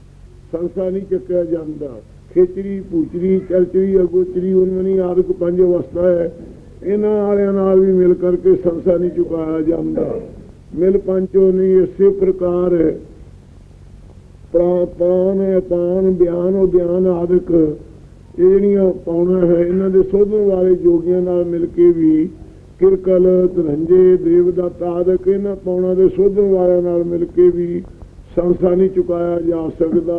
ਸੰਸਾ ਨਹੀਂ ਚੱਕਿਆ ਜਾਂਦਾ। ਖੇਚਰੀ ਪੂਚਰੀ ਚਰਚਰੀ, ਅਗੋਚਰੀ ਉਨਮਨੀ ਆਦਿਕ ਪੰਜ ਅਵਸਥਾ ਹੈ। ਇਹਨਾਂ ਵਾਲਿਆਂ ਨਾਲ ਵੀ ਮਿਲ ਕਰਕੇ ਸੰਸਾ ਨਹੀਂ ਚੁਕਾਇਆ ਜਾਂਦਾ। ਮਿਲ ਪੰਚੋ ਨਹੀਂ, ਇਸੇ ਪ੍ਰਕਾਰ ਪ੍ਰਾ- ਪ੍ਰਾਣ ਅਪਾਨ ਬਿਆਨ, ਉਦਿਆਨ ਆਦਿਕ। ਇਹ ਜਿਹੜੀਆਂ ਪਾਉਣਾ ਹੈ, ਇਹਨਾਂ ਦੇ ਸੋਧਣ ਵਾਲੇ ਜੋਗੀਆਂ ਨਾਲ ਮਿਲ ਕੇ ਵੀ ਕਿਰਕਲ, ਧਨੰਜੇ, ਦੇਵਦਾਤਾ ਆਦਿਕ ਇਹਨਾਂ ਪਾਉਣਾ ਦੇ ਸੋਧਣ ਵਾਲਿਆਂ ਨਾਲ ਮਿਲ ਕੇ ਵੀ ਸੰਸਾ ਨਹੀਂ ਚੁਕਾਇਆ ਜਾ ਸਕਦਾ।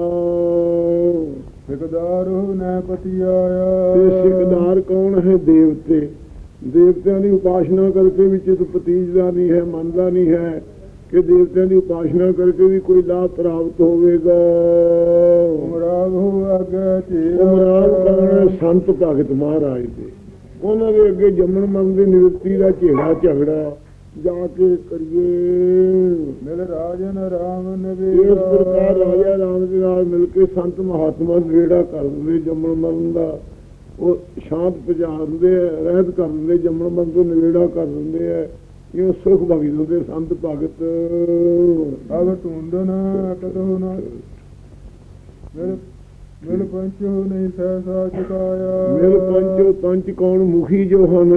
ਸਿਕਦਾਰ ਹੋ ਨੈ ਪਤੀ ਤੇ ਆਇਆ ਸਿਕਦਾਰ ਕੌਣ ਹੈ ਦੇਵਤੇ? ਦੇਵਤਿਆਂ ਦੀ ਉਪਾਸਨਾ ਕਰਕੇ ਵੀ ਚਿਤ ਪਤੀਜਦਾ ਨਹੀਂ ਹੈ ਮੰਨਦਾ ਨਹੀਂ ਹੈ ਕਿ ਦੇਵਤਿਆਂ ਦੀ ਉਪਾਸਨਾ ਕਰਕੇ ਵੀ ਕੋਈ ਲਾਭ ਪ੍ਰਾਪਤ ਹੋਵੇਗਾ। ਉਮਰਾਗ ਹੋ ਅਗੇ ਚੀਰ ਉਮਰਾਨ ਕੌਣ ਸੰਤ ਭਗਤ ਮਹਾਰਾਜ ਦੇ। ਉਹਨਾਂ ਦੇ ਅੱਗੇ ਜੰਮਣ ਮਰਨ ਦੀ ਨਿਵਰਤੀ ਦਾ ਝੇੜਾ ਝਗੜਾ। ਜਾ ਕੇ ਕਰੀਏ। ਮਿਲ ਰਾਜਨ ਰਾਮ ਨਬੀ ਇਸ ਪ੍ਰਕਾਰ ਰਾਜਾ ਰਾਮ ਦੇ ਨਾਲ ਮਿਲ ਕੇ ਸੰਤ ਮਹਾਤਮਾ ਕਰ ਦਿੰਦੇ ਜੰਮਣ ਮਰਨ ਦਾ। ਉਹ ਸ਼ਾਂਤ ਪਹੁੰਚਾਉਂਦੇ ਆ ਰਹਿਤ ਕਰ ਦਿੰਦੇ ਜੰਮਣ ਮਰਨ ਤੋਂ ਨੇੜਾ ਕਰ ਦਿੰਦੇ ਆ। ਇਹ ਸੁਖ ਭਗੀ ਦਿੰਦੇ ਸੰਤ ਭਗਤ। ਅਬ ਟੁੰਡਨ ਕਤਹੁ ਨ ਮਿਲ ਮਿਲ ਪੰਚ ਨਹੀਂ ਸਹਸਾ ਚੁਕਾਇਆ ਮਿਲ ਪੰਚੋ ਪੰਚ ਕੌਣ ਮੁਖੀ ਜੋ ਹਨ।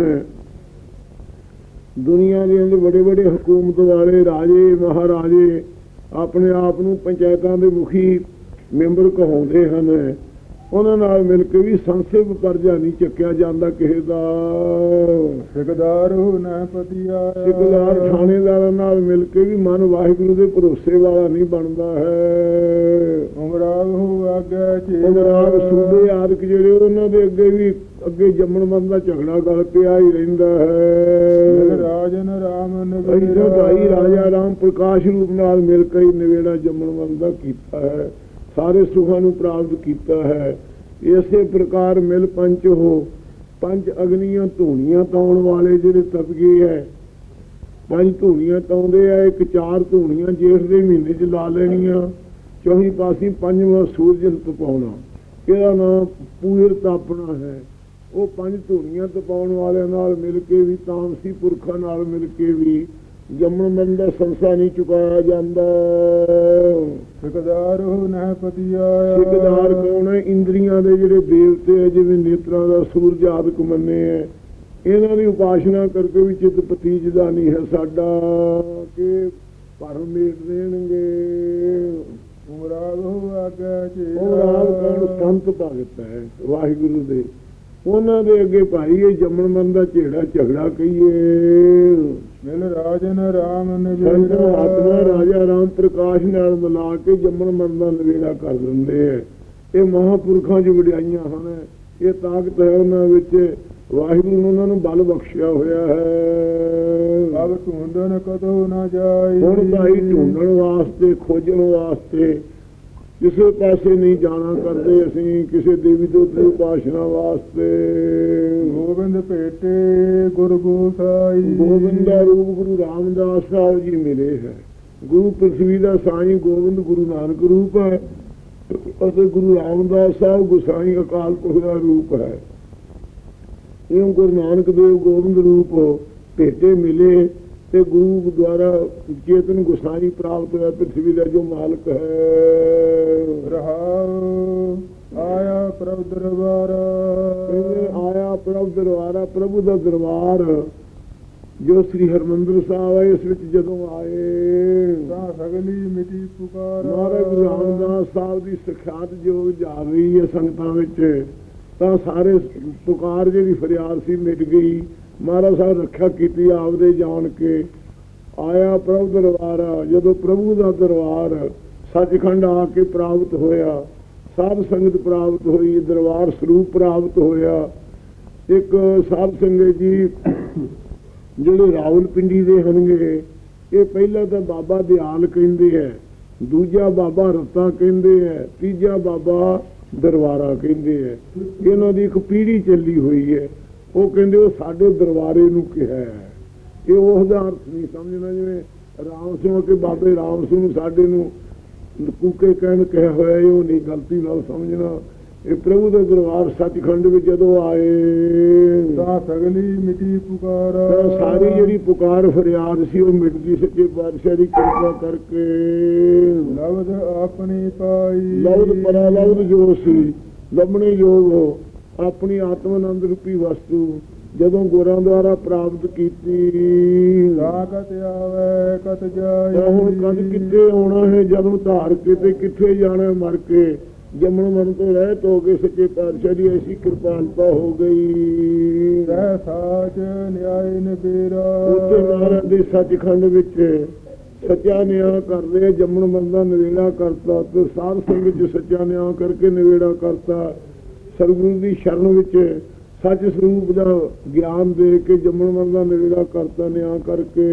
ਦੁਨੀਆ ਦੇ ਅੰਦਰ ਬੜੇ ਬੜੇ ਹਕੂਮਤ ਵਾਲੇ ਰਾਜੇ ਮਹਾਰਾਜੇ ਆਪਣੇ ਆਪ ਨੂੰ ਪੰਚਾਇਤਾਂ ਦੇ ਮੁਖੀ ਮੈਂਬਰ ਕਹਾਉਂਦੇ ਹਨ। ਉਹਨਾਂ ਨਾਲ ਮਿਲ ਕੇ ਵੀ ਸੰਸੇਵ ਪਰਜਾ ਨਹੀਂ ਚੱਕਿਆ ਜਾਂਦਾ ਕਿਸੇ ਦਾ। ਸਿਕਦਾਰ ਹੋ ਨੈ ਪਤੀ ਆਇਆ ਸਿਕਦਾਰ ਥਾਣੇਦਾਰਾਂ ਨਾਲ ਮਿਲ ਕੇ ਵੀ ਮਨ ਵਾਹਿਗੁਰੂ ਦੇ ਭਰੋਸੇ ਵਾਲਾ ਨਹੀਂ ਬਣਦਾ ਹੈ। ਉਮਰਾਗ ਹੋ ਅਗੇ ਚੀਰ ਉਮਰਾਗ ਸੂਬੇ ਆਦਿਕ ਜਿਹੜੇ ਉਹਨਾਂ ਦੇ ਅੱਗੇ ਵੀ ਅੱਗੇ ਜੰਮਣ ਮਰਨ ਦਾ ਝਗੜਾ ਗਲ ਪਿਆ ਹੀ ਰਹਿੰਦਾ ਹੈ। ਰਾਜਨ ਰਾਮ ਐਸਾ ਭਾਈ ਰਾਜਾ ਰਾਮ ਪ੍ਰਕਾਸ਼ ਰੂਪ ਨਾਲ ਮਿਲ ਕੇ ਹੀ ਨਿਵੇੜਾ ਜੰਮਣ ਮਰਨ ਦਾ ਕੀਤਾ ਹੈ। ਸਾਰੇ ਸੁਖਾਂ ਨੂੰ ਪ੍ਰਾਪਤ ਕੀਤਾ ਹੈ। ਇਸੇ ਪ੍ਰਕਾਰ ਮਿਲ ਪੰਚ ਹੋ। ਪੰਜ ਅਗਨੀਆਂ ਧੂਣੀਆਂ ਤਾਉਣ ਵਾਲੇ ਜਿਹੜੇ ਤਬਕੇ ਹੈ। ਪੰਜ ਧੂਣੀਆਂ ਤਾਉਂਦੇ ਆ ਇੱਕ ਚਾਰ ਧੂਣੀਆਂ ਜੇਠ ਦੇ ਮਹੀਨੇ 'ਚ ਲਾ ਲੈਣੀਆਂ। ਚੌਹੀ ਪਾਸੀ ਪੰਜਵਾਂ ਸੂਰਜ ਤਪਾਉਣਾ। ਇਹਦਾ ਨਾਮ ਪੂਰ ਤਾਪਣਾ ਹੈ। ਉਹ ਪੰਜ ਧੂਣੀਆਂ ਤਪਾਉਣ ਵਾਲਿਆਂ ਨਾਲ ਮਿਲ ਕੇ ਵੀ ਤਾਮਸੀ ਪੁਰਖਾਂ ਨਾਲ ਮਿਲ ਕੇ ਵੀ ਜੰਮਣ ਮਰਨ ਦਾ ਸੰਸਾ ਨਹੀਂ ਚੁਕਾਇਆ ਜਾਂਦਾ। ਸਿਕਦਾਰ ਹੋ ਨੈ ਪਤੀ ਆਇਆ ਸਿਕਦਾਰ ਕੌਣ ਹੈ? ਇੰਦਰੀਆਂ ਦੇ ਜਿਹੜੇ ਦੇਵਤੇ ਹੈ ਜਿਵੇਂ ਨੇਤਰਾਂ ਦਾ ਸੂਰਜ ਆਦਿਕ ਮੰਨੇ ਹੈ ਇਹਨਾਂ ਦੀ ਉਪਾਸਨਾ ਕਰਕੇ ਵੀ ਚਿੱਤ ਪਤੀਜਦਾ ਨਹੀਂ ਹੈ ਸਾਡਾ। ਕਿ ਭਰਮ ਮੇਟ ਦੇਣਗੇ। ਉਮਰਾਗ ਹੋ ਚੀਰ। ਉਹ ਰਾਮ ਕੌਣ ਸੰਤ ਭਗਤ ਹੈ ਵਾਹਿਗੁਰੂ ਦੇ। ਉਹਨਾਂ ਦੇ ਅੱਗੇ ਭਾਈ ਇਹ ਜੰਮਣ ਮਰਨ ਦਾ ਝੇੜਾ ਝਗੜਾ ਕਹੀਏ। ਮਿਲ ਰਾਜਨ ਰਾਮ ਸੰਤ ਆਤਮਾ ਰਾਜਾ ਰਾਮ ਪ੍ਰਕਾਸ਼ ਨਾਲ ਮਿਲਾ ਕੇ ਜੰਮਣ ਮਰਨ ਦਾ ਨਵੇੜਾ ਕਰ ਦਿੰਦੇ ਐ ਇਹ ਮਹਾਪੁਰਖਾਂ ਦੀ ਵਡਿਆਈਆਂ ਹਨ। ਇਹ ਤਾਕਤ ਹੈ ਉਹਨਾਂ ਵਿੱਚ। ਵਾਹਿਗੁਰੂ ਨੇ ਉਹਨਾਂ ਨੂੰ ਬਲ ਬਖਸ਼ਿਆ ਹੋਇਆ ਹੈ। ਅਬ ਟੁੰਡਨ ਕਤਹੁ ਨ ਜਾਈ ਹੁਣ ਭਾਈ ਢੂੰਡਣ ਵਾਸਤੇ ਖੋਜਣ ਵਾਸਤੇ ਕਿਸੇ ਪਾਸੇ ਨਹੀਂ ਜਾਣਾ ਕਰਦੇ ਅਸੀਂ ਕਿਸੇ ਦੇਵੀ ਦੇਵਤੇ ਦੀ ਉਪਾਸਨਾ ਵਾਸਤੇ। ਗੋਬਿੰਦ ਭੇਟੇ ਗੁਰ ਗੋਸਾਈ ਗੋਬਿੰਦ ਦਾ ਰੂਪ ਗੁਰੂ ਰਾਮਦਾਸ ਸਾਹਿਬ ਜੀ ਮਿਲੇ ਹੈ। ਗੁਰੂ ਪ੍ਰਿਥਵੀ ਦਾ ਸਾਈਂ ਗੋਬਿੰਦ ਗੁਰੂ ਨਾਨਕ ਰੂਪ ਹੈ ਅਤੇ ਗੁਰੂ ਰਾਮਦਾਸ ਸਾਹਿਬ ਗੁਸਾਈ ਅਕਾਲ ਪੁਰਖ ਦਾ ਰੂਪ ਹੈ। ਇਹ ਗੁਰੂ ਨਾਨਕ ਦੇਵ ਗੋਬਿੰਦ ਰੂਪ ਭੇਟੇ ਮਿਲੇ ਤੇ ਗੁਰੂ ਦੁਆਰਾ ਚੇਤਨ ਗੁਸਾਈ ਪ੍ਰਾਪਤ ਹੋਇਆ ਪ੍ਰਿਥਵੀ ਦਾ ਜੋ ਮਾਲਕ ਹੈ। ਰਹਾਉ ਆਇਆ ਪ੍ਰਭ ਦਰਬਾਰ। ਆਇਆ ਪ੍ਰਭੂ ਦਰਬਾਰਾ ਪ੍ਰਭੂ ਦਾ ਦਰਬਾਰ ਜੋ ਸ੍ਰੀ ਹਰਮੰਦਰ ਸਾਹਿਬ ਹੈ ਇਸ ਵਿੱਚ ਜਦੋਂ ਆਏ। ਤਾਂ ਸਗਲੀ ਮਿਟੀ ਪੁਕਾਰ। ਮਹਾਰਾਜ ਰਾਮਦਾਸ ਸਾਹਿਬ ਦੀ ਸਿੱਖਿਆਤ ਜੋ ਜਾ ਰਹੀ ਹੈ ਸੰਗਤਾਂ ਵਿੱਚ ਤਾਂ ਸਾਰੇ ਪੁਕਾਰ ਜਿਹੜੀ ਫਰਿਆਦ ਸੀ ਮਿਟ ਗਈ। ਮਹਾਰਾਜ ਸਾਹਿਬ ਰੱਖਿਆ ਕੀਤੀ ਆਪਦੇ ਜਾਣ ਕੇ। ਆਇਆ ਪ੍ਰਭੂ ਦਰਬਾਰ, ਜਦੋਂ ਪ੍ਰਭੂ ਦਾ ਦਰਬਾਰ ਸੱਚਖੰਡ ਆ ਕੇ ਪ੍ਰਾਪਤ ਹੋਇਆ, ਸਾਧ ਸੰਗਤ ਪ੍ਰਾਪਤ ਹੋਈ, ਦਰਬਾਰ ਸਰੂਪ ਪ੍ਰਾਪਤ ਹੋਇਆ। ਇੱਕ ਸਾਧ ਸੰਗਤ ਜੀ ਜਿਹੜੇ ਰਾਵਲ ਪਿੰਡੀ ਦੇ ਹਨਗੇ ਇਹ ਪਹਿਲਾਂ ਤਾਂ ਬਾਬਾ ਦਿਆਲ ਕਹਿੰਦੇ ਹੈ, ਦੂਜਾ ਬਾਬਾ ਰਤਾ ਕਹਿੰਦੇ ਹੈ, ਤੀਜਾ ਬਾਬਾ ਦਰਬਾਰਾ ਕਹਿੰਦੇ ਹੈ। ਇਹਨਾਂ ਦੀ ਇੱਕ ਪੀੜ੍ਹੀ ਚੱਲੀ ਹੋਈ ਹੈ। ਉਹ ਕਹਿੰਦੇ ਉਹ ਸਾਡੇ ਦਰਬਾਰੇ ਨੂੰ ਕਿਹਾ ਇਹ ਉਸ ਦਾ ਅਰਥ ਨਹੀਂ ਸਮਝਣਾ ਜਿਵੇਂ ਰਾਮ ਸਿੰਘ ਕੇ ਬਾਬੇ ਰਾਮ ਸਿੰਘ ਨੂੰ ਸਾਡੇ ਨੂੰ ਕੂਕੇ ਕਹਿਣ ਕਿਹਾ ਹੋਇਆ ਇਹ ਉਹ ਨਹੀਂ ਗਲਤੀ ਨਾਲ ਸਮਝਣਾ। ਇਹ ਪ੍ਰਭੂ ਦੇ ਦਰਬਾਰ ਸੱਚਖੰਡ ਵਿੱਚ ਜਦੋਂ ਆਏ ਤਾਂ ਸਗਲੀ ਮਿਟੀ ਪੁਕਾਰ। ਸਾਰੀ ਜਿਹੜੀ ਪੁਕਾਰ ਫਰਿਆਦ ਸੀ ਉਹ ਮਿਟ ਗਈ ਸੱਚੇ ਪਾਤਸ਼ਾਹ ਦੀ ਕਿਰਪਾ ਕਰਕੇ। ਲਬਦ ਆਪਣੀ ਪਾਈ। ਲੌਦ ਪਰਾ ਜੋ ਸੀ ਲੱਭਣੇ ਯੋਗ ਆਪਣੀ ਆਤਮ ਆਨੰਦ ਰੂਪੀ ਵਸਤੂ ਜਦੋਂ ਗੁਰਾਂ ਦੁਆਰਾ ਪ੍ਰਾਪਤ ਕੀਤੀ। ਤਾਂ ਕਤ ਆਵੇ ਕਤ ਜਾਈ ਹੁਣ ਕਦ ਕਿੱਥੇ ਆਉਣਾ ਹੈ ਜਨਮ ਧਾਰ ਕੇ ਤੇ ਕਿੱਥੇ ਜਾਣਾ ਮਰ ਕੇ? ਜੰਮਣ ਮਰਨ ਤੋਂ ਰਹਿਤ ਹੋ ਗਏ ਸੱਚੇ ਪਾਤਸ਼ਾਹ ਦੀ ਐਸੀ ਕਿਰਪਾਲਤਾ ਹੋ ਗਈ। ਸਹਿ ਸਾਚ ਨਿਆਇ ਨਿਬੇਰਾ ਉੱਥੇ ਮਹਾਰਾਜ ਦੇ ਸੱਚਖੰਡ ਵਿੱਚ ਸੱਚਾ ਨਿਆਂ ਕਰਦੇ ਜੰਮਣ ਬੰਦਾ ਨਵੇੜਾ ਕਰਤਾ ਤੇ ਸਾਧ ਸੰਗਤ ਚ ਸੱਚਾ ਨਿਆਂ ਕਰਕੇ ਨਵੇੜਾ ਕਰਤਾ। ਸਰਗੁਰੂ ਦੀ ਸ਼ਰਨ ਵਿੱਚ ਸੱਚ ਸਰੂਪ ਦਾ ਗਿਆਨ ਦੇ ਕੇ ਜੰਮਣ ਬੰਦਾ ਨਵੇੜਾ ਕਰਤਾ ਨਿਆਂ ਕਰਕੇ।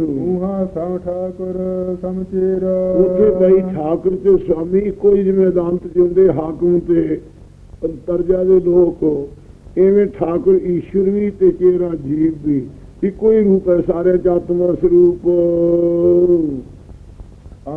ਮੂਹਾ ਸਮ ਠਾਕੁਰ ਸਮਚੇਰਾ ਉੱਥੇ ਬਈ ਠਾਕੁਰ ਤੇ ਸਵਾਮੀ ਅਦਾਲਤ ਚ ਹੁੰਦੇ ਹਾਕਮ ਤੇ ਤਰਜਾ ਦੇ ਲੋਕ। ਐਵੇਂ ਠਾਕੁਰ ਈਸ਼ਵਰ ਵੀ ਤੇ ਚੇਰਾ ਜੀਵ ਵੀ। ਇੱਕੋ ਹੀ ਰੂਪ ਹੈ ਸਾਰੇ ਆਤਮਾ ਸਰੂਪ।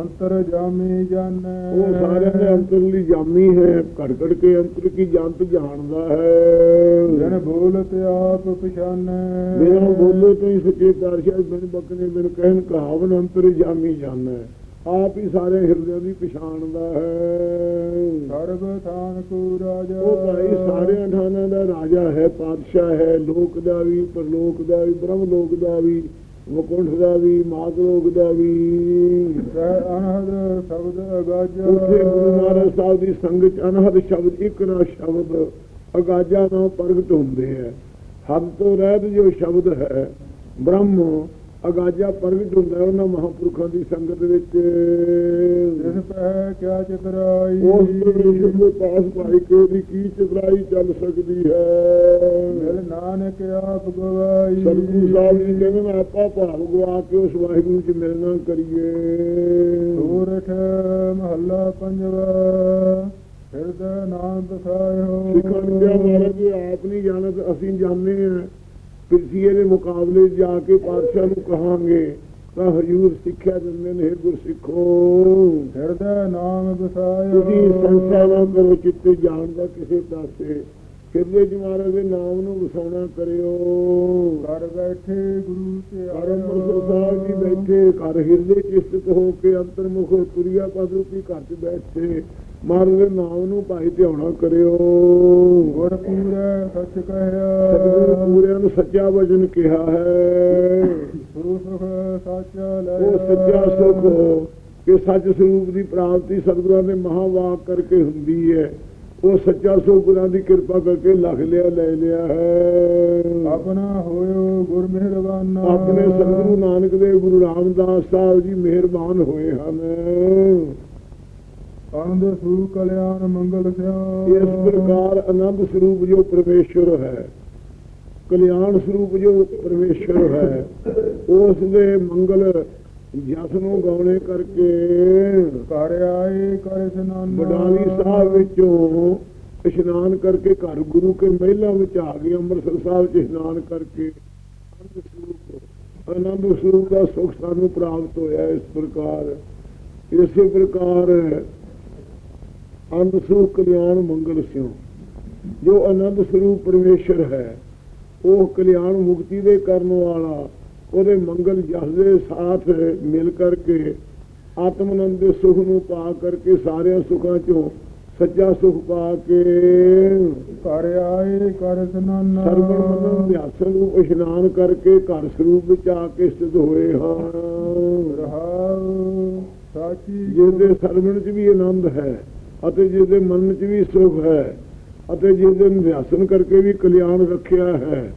ਅੰਤਰ ਜਾਮੀ ਜਨ ਉਹ ਸਾਰਿਆਂ ਦੇ ਅੰਤਰਲੀ ਜਾਮੀ ਹੈ ਘੜ ਘੜ ਕੇ ਅੰਤਰ ਕੀ ਜੰਤ ਜਾਣਦਾ ਹੈ। ਜਨ ਬੋਲਤ ਆਪ ਪਛਾਨੈ। ਬਿਨਾਂ ਬੋਲੇ ਤੋਂ ਹੀ ਸੱਚੇ ਪਾਤਸ਼ਾਹ ਬਿਨ ਬਕਨੇ ਬਿਨ ਕਹਿਣ ਕਹਾਵਨ ਅੰਤਰ ਜਾਮੀ ਜਾਣੈ। ਆਪ ਹੀ ਸਾਰੇ ਹਿਰਦਿਆਂ ਦੀ ਪਛਾਣਦਾ ਹੈ। ਸਰਬ ਥਾਨ ਕੋ ਰਾਜਾ। ਉਹ ਭਾਈ ਸਾਰੇ ਠਾਣਾਂ ਦਾ ਰਾਜਾ ਹੈ ਪਾਤਸ਼ਾਹ ਹੈ ਲੋਕ ਦਾ ਵੀ ਪਰਲੋਕ ਦਾ ਵੀ ਬ੍ਰਹਮ ਲੋਕ ਦਾ ਵੀ। ਵਕੁੰਠ ਦਾ ਵੀ ਮਾਤ ਲੋਕ ਦਾ ਵੀ। ਅਨਹਦ ਸ਼ਬਦ ਅਗਾਜਾ ਉੱਥੇ ਗੁਰੂ ਮਹਾਰਾਜ ਸਾਹਿਬ ਦੀ ਸੰਗਤ ਅਨਹਦ ਸ਼ਬਦ ਇੱਕ ਨਾ ਸ਼ਬਦ ਅਗਾਜਾ ਨਾਲ ਪ੍ਰਗਟ ਹੁੰਦੇ ਹੈ। ਹੱਦ ਤੋਂ ਰਹਿਤ ਜੋ ਸ਼ਬਦ ਹੈ ਬ੍ਰਹਮ ਅਗਾਜਾ ਪ੍ਰਗਟ ਹੁੰਦਾ ਉਹਨਾਂ ਮਹਾਂਪੁਰਖਾਂ ਦੀ ਸੰਗਤ ਵਿੱਚ। ਜਿਸ ਪੈ ਕਿਆ ਚਿਤਰਾਈ। ਉਸ ਪਰਮੇਸ਼ਰ ਦੇ ਪਾਸ ਭਾਈ ਕੇ ਦੀ ਕੀ ਚਤਰਾਈ ਚੱਲ ਸਕਦੀ ਮਿਲ ਹੈ ਨਾਨਕ ਆਪ ਗਵਾਈ। ਸਤਿਗੁਰੂ ਸਾਹਿਬ ਜੀ ਕਹਿੰਦੇ ਮੈਂ ਆਪਾ ਭਾਵ ਗਵਾ ਕੇ ਉਸ ਵਾਹਿਗੁਰੂ ਚ ਮਿਲਣਾ ਕਰੀਏ। ਸੂਰਠ ਮਹੱਲਾ ਪੰਜਵਾ ਹਿਰਦੈ ਨਾਮ ਬਸਾਇਓ ਸਿੱਖਣ ਜੀ ਆਪ ਨਹੀਂ ਜਾਣਤ ਅਸੀਂ ਜਾਣਦੇ ਹਾਂ। ਪਿਰਸੀਏ ਦੇ ਮੁਕਾਬਲੇ ਜਾ ਕੇ ਪਾਤਸ਼ਾਹ ਨੂੰ ਕਹਾਂਗੇ ਤਾਂ ਹਜੂਰ ਸਿੱਖਿਆ ਦਿੰਦੇ ਨੇ "ਹੇ ਗੁਰਸਿੱਖੋ। ਹਿਰਦੈ ਨਾਮ ਬਸਾਇਓ ਤੁਸੀਂ ਸੰਸਾ ਨਾ ਕਰੋ ਚਿੱਤੇ ਜਾਣ ਦਾ ਕਿਸੇ ਪਾਸੇ ਹਿਰਦੇ ਚ ਮਹਾਰਾਜ ਦੇ ਨਾਮ ਨੂੰ ਵਸਾਉਣਾ ਕਰਿਓ। ਘਰ ਬੈਠੇ ਗੁਰੂ ਤੇ ਅੰਮ੍ਰਿਤਸਰ ਸਾਹਿਬ ਜੀ ਬੈਠੇ ਘਰ ਹਿਰਦੇ ਚ ਸਥਿਤ ਹੋ ਕੇ ਅੰਤਰਮੁਖ ਤੁਰਿਆ ਪਦ ਰੂਪੀ ਘਰ ਚ ਬੈਠੇ। ਮਹਾਰਾਜ ਦੇ ਨਾਮ ਨੂੰ ਭਾਈ ਧਿਆਉਣਾ ਕਰਿਓ। ਗੁਰ ਪੂਰੈ ਸੱਚ ਸਤਿਗੁਰੂ ਕਹਿਆ ਪੂਰਿਆਂ ਨੂੰ ਸੱਚਾ ਵਚਨ ਕਿਹਾ ਹੈ। ਗੁਰੂ ਸੁਖ ਸੱਚ ਲੈ ਉਹ ਸੱਚਾ ਸੁਖ ਕਿ ਸੱਚ ਸਰੂਪ ਦੀ ਪ੍ਰਾਪਤੀ ਸਤਿਗੁਰਾਂ ਦੇ ਮਹਾਵਾਕ ਕਰਕੇ ਹੁੰਦੀ ਹੈ। ਉਹ ਸੱਚਾ ਸੁਖ ਗੁਰਾਂ ਦੀ ਕਿਰਪਾ ਕਰਕੇ ਲਖ ਲਿਆ ਲੈ ਲਿਆ ਹੈ। ਆਪਣਾ ਹੋਇਓ ਗੁਰ ਮਿਹਰਬਾਨ ਆਪਣੇ ਸਤਿਗੁਰੂ ਨਾਨਕ ਦੇਵ ਗੁਰੂ ਰਾਮਦਾਸ ਸਾਹਿਬ ਜੀ ਮਿਹਰਬਾਨ ਹੋਏ ਹਨ। ਆਨੰਦ ਸੂ ਕਲਿਆਣ ਮੰਗਲ ਸਿਆ। ਇਸ ਪ੍ਰਕਾਰ ਆਨੰਦ ਸਰੂਪ ਜੋ ਪਰਮੇਸ਼ਰ ਹੈ ਕਲਿਆਣ ਸਰੂਪ ਜੋ ਪਰਮੇਸ਼ਰ ਹੈ ਉਸ ਦੇ ਮੰਗਲ ਜਸ ਨੂੰ ਗਾਉਣੇ ਕਰਕੇ ਘਰ ਆਏ ਕਰ ਇਸ਼ਨਾਨ ਬਡਾਲੀ ਸਾਹਿਬ ਵਿੱਚੋਂ ਇਸ਼ਨਾਨ ਕਰਕੇ ਘਰ ਗੁਰੂ ਕੇ ਮਹਿਲਾਂ ਵਿੱਚ ਆ ਗਏ ਅੰਮ੍ਰਿਤਸਰ ਸਾਹਿਬ ਚ ਇਸ਼ਨਾਨ ਕਰਕੇ। ਆਨੰਦ ਸਰੂਪ ਆਨੰਦ ਸਰੂਪ ਦਾ ਸੁਖ ਸਾਨੂੰ ਪ੍ਰਾਪਤ ਹੋਇਆ ਇਸ ਪ੍ਰਕਾਰ। ਇਸੇ ਪ੍ਰਕਾਰ ਆਨੰਦ ਸਰੂਪ ਕਲਿਆਣ ਮੰਗਲ ਸਿਉ। ਜੋ ਆਨੰਦ ਸਰੂਪ ਪਰਮੇਸ਼ਰ ਹੈ ਉਹ ਕਲਿਆਣ ਮੁਕਤੀ ਦੇ ਕਰਨ ਵਾਲਾ ਉਹਦੇ ਮੰਗਲ ਜਸ ਦੇ ਸਾਥ ਮਿਲ ਕਰਕੇ ਆਤਮ ਆਨੰਦ ਦੇ ਸੁਖ ਨੂੰ ਪਾ ਕਰਕੇ ਸਾਰਿਆਂ ਸੁਖਾਂ ਚੋਂ ਸੱਚਾ ਸੁਖ ਪਾ ਕੇ ਘਰ ਆਏ ਕਰ ਸਨਾਨਾ। ਸਰਵਣ ਮਨੋਂ ਅਭਿਆਸਨ ਨੂੰ ਇਸ਼ਨਾਨ ਕਰਕੇ ਘਰ ਸਰੂਪ ਵਿੱਚ ਆ ਕੇ ਸਥਿਤ ਹੋਏ ਹਾਂ। ਰਹਾਉ ਸਾਚੀ ਜਿਹਦੇ ਸਰਵਣ 'ਚ ਵੀ ਆਨੰਦ ਹੈ ਅਤੇ ਜਿਹਦੇ ਮਨ 'ਚ ਵੀ ਸੁਖ ਹੈ ਅਤੇ ਜਿਹਦੇ ਨਿਆਸਨ ਕਰਕੇ ਵੀ ਕਲਿਆਣ ਰੱਖਿਆ ਹੈ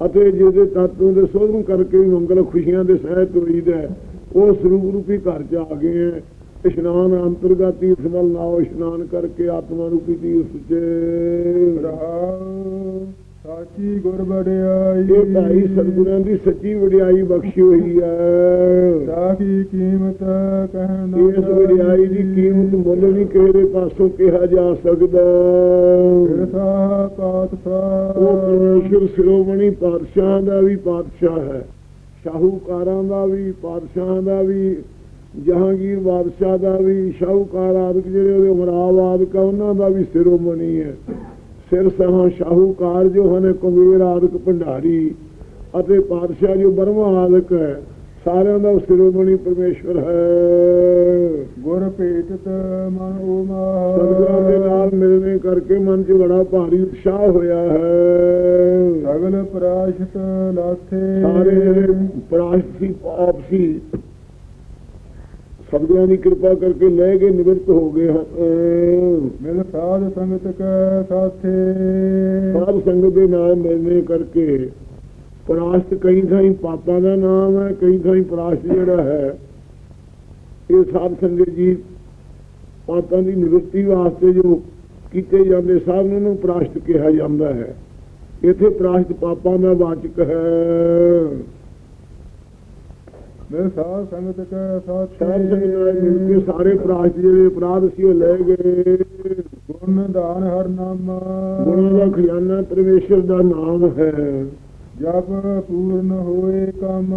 ਅਤੇ ਜਿਹਦੇ ਤਤਵ ਦੇ ਸੋਧਨ ਕਰਕੇ ਵੀ ਮੰਗਲ ਖੁਸ਼ੀਆਂ ਦੇ ਸਹਿਤ ਹੋਈਦਾ ਹੈ, ਉਹ ਸਰੂਪ ਰੂਪੀ ਘਰ 'ਚ ਆ ਗਏ ਹੈ। ਇਸ਼ਨਾਨ ਅੰਤਰਗਤ ਤੀਰਥ ਨਾਲ ਨਾਓ ਇਸ਼ਨਾਨ ਕਰਕੇ ਆਤਮਾ ਰੂਪੀ ਤੀਰਥ 'ਚ ਰਹਾਉ ਸਾਚੀ ਗੁਰ ਬੜਿਆਈ ਇਹ ਭਾਈ ਸਤਿਗੁਰਾਂ ਦੀ ਸੱਚੀ ਵਡਿਆਈ ਬਖਸ਼ੀ ਹੋਈ ਹੈ। ਸਾਖੀ ਕੀਮਤ ਕਹਿਣ ਇਸ ਵਡਿਆਈ ਦੀ ਕੀਮਤ ਮੁੱਲ ਨਹੀਂ ਦੇ ਪਾਸੋਂ ਕਿਹਾ ਜਾ ਸਕਦਾ? ਕਿਰਸਾ ਪਾਤਸ਼ਾਹ? ਉਹ ਪਰਮੇਸ਼ਰ ਸਿਰੋਮਣੀ ਪਾਤਸ਼ਾਹ ਦਾ ਵੀ ਪਾਤਸ਼ਾਹ ਹੈ। ਸ਼ਾਹੂਕਾਰਾਂ ਦਾ ਵੀ ਪਾਤਸ਼ਾਹਾਂ ਦਾ ਵੀ ਜਹਾਂਗੀਰ ਬਾਦਸ਼ਾਹ ਦਾ ਵੀ ਸ਼ਾਹੂਕਾਰ ਆਦਿਕ ਜਿਹੜੇ ਉਹਦੇ ਉਮਰਾਵ ਆਦਿਕ ਆ ਉਹਨਾਂ ਦਾ ਵੀ ਸਿਰੋਮਣੀ ਹੈ। ਸਿਰ ਸਹਾਂ ਸ਼ਾਹੂਕਾਰ ਜੋ ਹਨ ਕੁਬੇਰ ਆਦਿਕ ਭੰਡਾਰੀ ਅਤੇ ਪਾਤਸ਼ਾਹ ਜੋ ਬਰਮਾ ਆਦਿਕ ਹੈ ਸਾਰਿਆਂ ਦਾ ਸਿਰੋਮਣੀ ਪਰਮੇਸ਼ਵਰ ਹੈ। ਗੁਰ ਭੇਟਤ ਮਨ ਉਮਾ। ਸਤਿਗੁਰਾਂ ਦੇ ਨਾਲ ਮਿਲਣੇ ਕਰਕੇ ਮਨ 'ਚ ਬੜਾ ਭਾਰੀ ਉਤਸ਼ਾਹ ਹੋਇਆ ਹੈ। ਸਗਲ ਪ੍ਰਾਸ਼ਤ ਲਾਥੇ। ਸਾਰੇ ਜਿਹੜੇ ਪ੍ਰਾਸ਼ਤੀ ਪਾਪ ਸੀ ਸਤਿਗੁਰਾਂ ਦੀ ਕਿਰਪਾ ਕਰਕੇ ਲੈ ਕੇ ਨਿਵਰਤ ਹੋ ਗਏ ਮਿਲ ਸਾਧ ਸੰਗਤ ਕੈ ਸਾਥੇ। ਸਾਧ ਸੰਗਤ ਦੇ ਨਾਲ ਮਿਲਣੇ ਕਰਕੇ ਪ੍ਰਾਸ਼ਤ ਕਈ ਥਾਈਂ ਪਾਪਾਂ ਦਾ ਨਾਮ ਹੈ ਕਈ ਥਾਈਂ ਪ੍ਰਾਸ਼ਤ ਜਿਹੜਾ ਹੈ ਇਹ ਸਾਧ ਸੰਗਤ ਜੀ ਪਾਪਾਂ ਦੀ ਨਿਵਰਤੀ ਵਾਸਤੇ ਜੋ ਕੀਤੇ ਜਾਂਦੇ ਸਾਧਨ ਨੂੰ ਪ੍ਰਾਸ਼ਤ ਕਿਹਾ ਜਾਂਦਾ ਹੈ। ਇੱਥੇ ਪ੍ਰਾਸ਼ਤ ਪਾਪਾਂ ਦਾ ਵਾਚਕ ਹੈ। ਮਿਲ ਸਾਧ ਸੰਗਤ ਕੈ ਸਾਥੇ। ਸਾਧ ਸੰਗਤ ਨਾਲ ਮਿਲ ਕੇ ਸਾਰੇ ਪ੍ਰਾਸ਼ਤ ਜਿਹੜੇ ਅਪਰਾਧ ਸੀ ਉਹ ਲੈ ਗਏ। ਗੁਣ ਦਾਨ ਹਰ ਨਾਮ। ਗੁਣਾਂ ਦਾ ਖਜ਼ਾਨਾ ਪਰਮੇਸ਼ਰ ਦਾ ਨਾਮ ਹੈ। ਜਪ ਪੂਰਨ ਹੋਏ ਕੰਮ।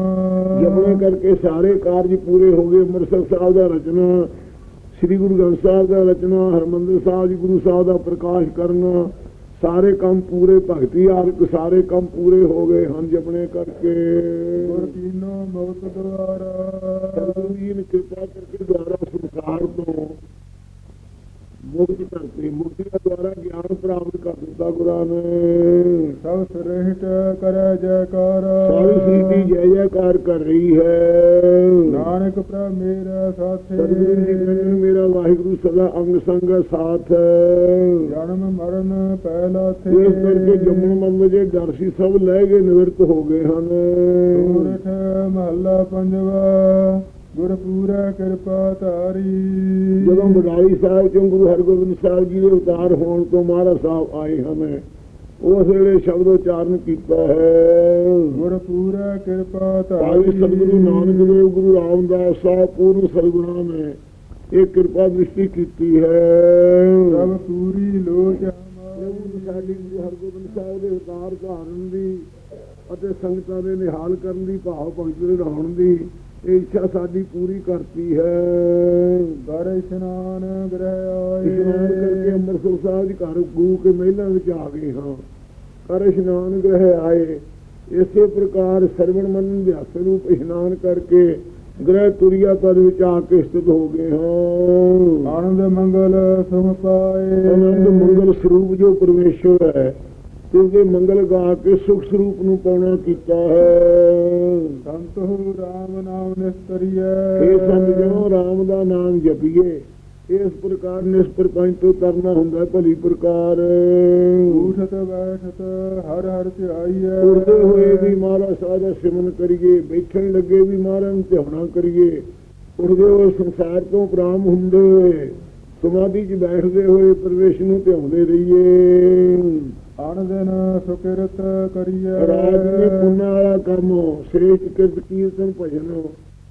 ਜਪਣੇ ਕਰਕੇ ਸਾਰੇ ਕਾਰਜ ਪੂਰੇ ਹੋ ਗਏ। ਅੰਮ੍ਰਿਤਸਰ ਸਾਹਿਬ ਦਾ ਰਚਨਾ ਸ੍ਰੀ ਗੁਰੂ ਗ੍ਰੰਥ ਸਾਹਿਬ ਦਾ ਰਚਨਾ ਹਰਮੰਦਰ ਸਾਹਿਬ ਜੀ ਗੁਰੂ ਸਾਹਿਬ ਦਾ ਪ੍ਰਕਾਸ਼ ਕਰਨਾ ਸਾਰੇ ਕੰਮ ਪੂਰੇ ਭਗਤੀ ਆਦਿਕ ਸਾਰੇ ਕੰਮ ਪੂਰੇ ਹੋ ਗਏ ਹਨ ਜਪਣੇ ਕਰਕੇ। ਗੁਰ ਕੀਨੋ ਮੌਤ ਦੁਆਰਾ ਸਤਿਗੁਰੂ ਜੀ ਨੇ ਕਿਰਪਾ ਕਰਕੇ ਦੁਆਰਾ ਸੰਸਾਰ ਤੋਂ ਮੁਕਤ ਕਰਤੇ ਮੁਕਤੀ ਦਾ ਦੁਆਰਾ ਗਿਆਨ ਪ੍ਰਾਪਤ ਕਰ ਦਿੱਤਾ ਗੁਰਾਂ ਨੇ। ਸਭ ਸ੍ਰੇਸ਼ਟ ਕਰੈ ਜੈਕਾਰ। ਸਾਰੀ ਸ੍ਰਿਸ਼ਟੀ ਜੈ ਜੈਕਾਰ ਕਰ ਰਹੀ ਹੈ। ਨਾਨਕ ਪ੍ਰਭ ਮੇਰਾ ਸਾਥੇ ਸਤਿਗੁਰੂ ਜੀ ਕਹਿੰਦੇ ਮੇਰਾ ਵਾਹਿਗੁਰੂ ਸਦਾ ਅੰਗ ਸੰਗ ਸਾਥ ਜਨਮ ਮਰਨ ਪਹਿਲਾ ਥੇ। ਇਸ ਕਰਕੇ ਜੰਮੂ ਮੰਦ ਜੇ ਡਰ ਸੀ ਸਭ ਲੈ ਗਏ ਨਿਵਰਤ ਹੋ ਗਏ ਹਨ। ਮਹੱਲਾ ਪੰਜਵਾ। ਗੁਰ ਪੂਰਾ ਕਿਰਪਾ ਧਾਰੀ। ਜਦੋਂ ਬਡਾਈ ਸਾਹਿਬ ਚੋਂ ਗੁਰੂ ਹਰਗੋਬਿੰਦ ਸਾਹਿਬ ਜੀ ਦੇ ਅਵਤਾਰ ਹੋਣ ਤੋਂ ਮਹਾਰਾਜ ਸਾਹਿਬ ਆਏ ਹਨ ਉਸ ਵੇਲੇ ਸ਼ਬਦ ਉਚਾਰਨ ਕੀਤਾ ਹੈ। ਗੁਰ ਪੂਰਾ ਕਿਰਪਾ ਧਾਰੀ। ਸਤਿਗੁਰੂ ਨਾਨਕ ਦੇਵ ਗੁਰੂ ਰਾਮਦਾਸ ਸਾਹਿਬ ਪੂਰਨ ਸਤਿਗੁਰਾਂ ਨੇ ਇਹ ਕਿਰਪਾ ਦ੍ਰਿਸ਼ਟੀ ਕੀਤੀ ਹੈ। ਸਭ ਪੂਰੀ ਲੋਚ ਪ੍ਰਭੂ ਸਾਡੀ ਗੁਰੂ ਹਰਗੋਬਿੰਦ ਸਾਹਿਬ ਦੇ ਅਵਤਾਰ ਧਾਰਨ ਦੀ ਅਤੇ ਸੰਗਤਾਂ ਦੇ ਨਿਹਾਲ ਕਰਨ ਦੀ ਭਾਵ ਭਗਤੀ ਦੇ ਦੀ ਇੱਛਾ ਸਾਡੀ ਪੂਰੀ ਕਰਤੀ ਹੈ। ਕਰ ਇਸ਼ਨਾਨ ਗ੍ਰਹਿ ਇਸ਼ਨਾਨ ਕਰਕੇ ਆਏ ਅੰਮ੍ਰਿਤਸਰ ਸਾਹਿਬ ਦੇ ਘਰ ਗੁਰੂ ਕੇ ਮਹਿਲਾਂ ਵਿੱਚ ਆ ਗਏ ਹਾਂ। ਕਰ ਇਸ਼ਨਾਨ ਗ੍ਰਹਿ ਆਏ। ਇਸੇ ਪ੍ਰਕਾਰ ਸਰਵਣ ਮਨ ਅਭਿਆਸ ਰੂਪ ਇਸ਼ਨਾਨ ਕਰਕੇ ਗ੍ਰਹਿ ਤੁਰਿਆ ਪਦ ਵਿੱਚ ਆ ਕੇ ਸਥਿਤ ਹੋ ਗਏ ਹਾਂ। ਆਨੰਦ ਮੰਗਲ ਸੁਖ ਪਾਏ। ਆਨੰਦ ਮੰਗਲ ਸਰੂਪ ਜੋ ਪਰਮੇਸ਼ਵਰ ਹੈ ਇਸ ਦੇ ਮੰਗਲ ਗਾ ਕੇ ਸੁਖ ਸਰੂਪ ਨੂੰ ਪਾਉਣਾ ਕੀਤਾ ਹੈ। ਸੰਤ ਹੋ ਰਾਮ ਨਾਮ ਨਿਸਤਰੀਐ। ਇਹ ਸੰਤ ਜਨੋ ਰਾਮ ਦਾ ਨਾਮ ਜਪੀਏ। ਇਸ ਪ੍ਰਕਾਰ ਨਿਸਪਰਪੰਚ ਤੋਂ ਤਰਨਾ ਹੁੰਦਾ ਭਲੀ ਪ੍ਰਕਾਰ। ਉਠਤ ਬੈਠਤ ਹਰ ਹਰ ਧਿਆਈਐ। ਉੜਦੇ ਹੋਏ ਵੀ ਮਹਾਰਾਜ ਸਾਹਿਬ ਦਾ ਸਿਮਰਨ ਕਰੀਏ ਬੈਠਣ ਲੱਗੇ ਵੀ ਮਹਾਰਾਜ ਨੂੰ ਧਿਆਉਣਾ ਕਰੀਏ। ਉੜਦੇ ਹੋਏ ਸੰਸਾਰ ਤੋਂ ਪ੍ਰਾਮ ਹੁੰਦੇ ਸਮਾਧੀ 'ਚ ਬੈਠਦੇ ਹੋਏ ਪ੍ਰਵੇਸ਼ ਨੂੰ ਧਿਆਉਂਦੇ ਰਹੀਏ। ਅਨ ਦਿਨ ਸੁਕਿਰਤ ਰਾਜ ਨੇ ਪੁੰਨਾ ਵਾਲਾ ਕੰਮ ਸ੍ਰੇਸ਼ਟ ਕਿਰਤ ਕੀਰਤਨ ਭਜਨ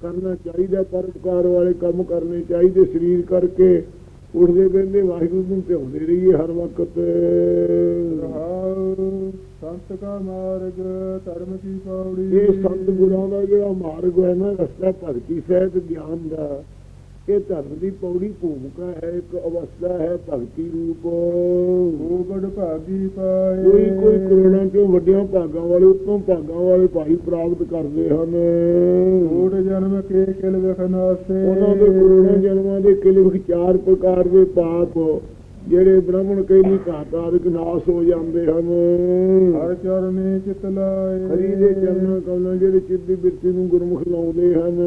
ਕਰਨਾ ਚਾਹੀਦਾ ਪਰਉਪਕਾਰ ਵਾਲੇ ਕੰਮ ਕਰਨੇ ਚਾਹੀਦੇ ਸਰੀਰ ਕਰਕੇ। ਉੱਠਦੇ ਬੈਠਦੇ ਵਾਹਿਗੁਰੂ ਨੂੰ ਧਿਆਉਂਦੇ ਰਹੀਏ ਹਰ ਵਕਤ। ਸੰਤ ਕਾ ਮਾਰਗ ਧਰਮ ਕੀ ਪੌੜੀ ਇਹ ਸੰਤ ਗੁਰਾਂ ਦਾ ਜਿਹੜਾ ਮਾਰਗ ਹੈ ਨਾ ਰਸਤਾ ਭਗਤੀ ਸਹਿਤ ਗਿਆਨ ਦਾ। ਇਹ ਧਰਮ ਦੀ ਪੌੜੀ ਭੂਮਿਕਾ ਹੈ ਇੱਕ ਅਵਸਥਾ ਹੈ ਭਗਤੀ ਰੂਪ। ਉਗੜ ਭਾਗੀ ਪਾਏ। ਕੋਈ ਕੋਈ ਕਰੋੜਾਂ ਚੋਂ ਵੱਡਿਆਂ ਭਾਗਾਂ ਵਾਲੇ ਉਤੋਂ ਭਾਗਾਂ ਵਾਲੇ ਭਾਈ ਪ੍ਰਾਪਤ ਕਰਦੇ ਹਨ। ਕੋਟ ਜਨਮ ਕੇ ਕਿਲ ਵਿਖਨਾਸੇ ਉਹਨਾਂ ਦੇ ਕਰੋੜਾਂ ਜਨਮਾਂ ਦੇ ਕਿਲਵ ਚਾਰ ਪ੍ਰਕਾਰ ਦੇ ਪਾਪ। ਜਿਹੜੇ ਬ੍ਰਾਹਮਣ ਕਈ ਨਹੀਂ ਘਾਤਾਰਿਕ ਨਾਸ ਹੋ ਜਾਂਦੇ ਹਨ। ਹਰ ਚਰਨੇ ਚਿਤ ਲਾਏ। ਹਰੀ ਦੇ ਚਰਨਾਂ ਕਮਲਾਂ ਜਿਹੜੇ ਚਿੱਤੀ ਬਿਰਤੀ ਨੂੰ ਗੁਰਮੁਖ ਲਾਉਂਦੇ ਹਨ।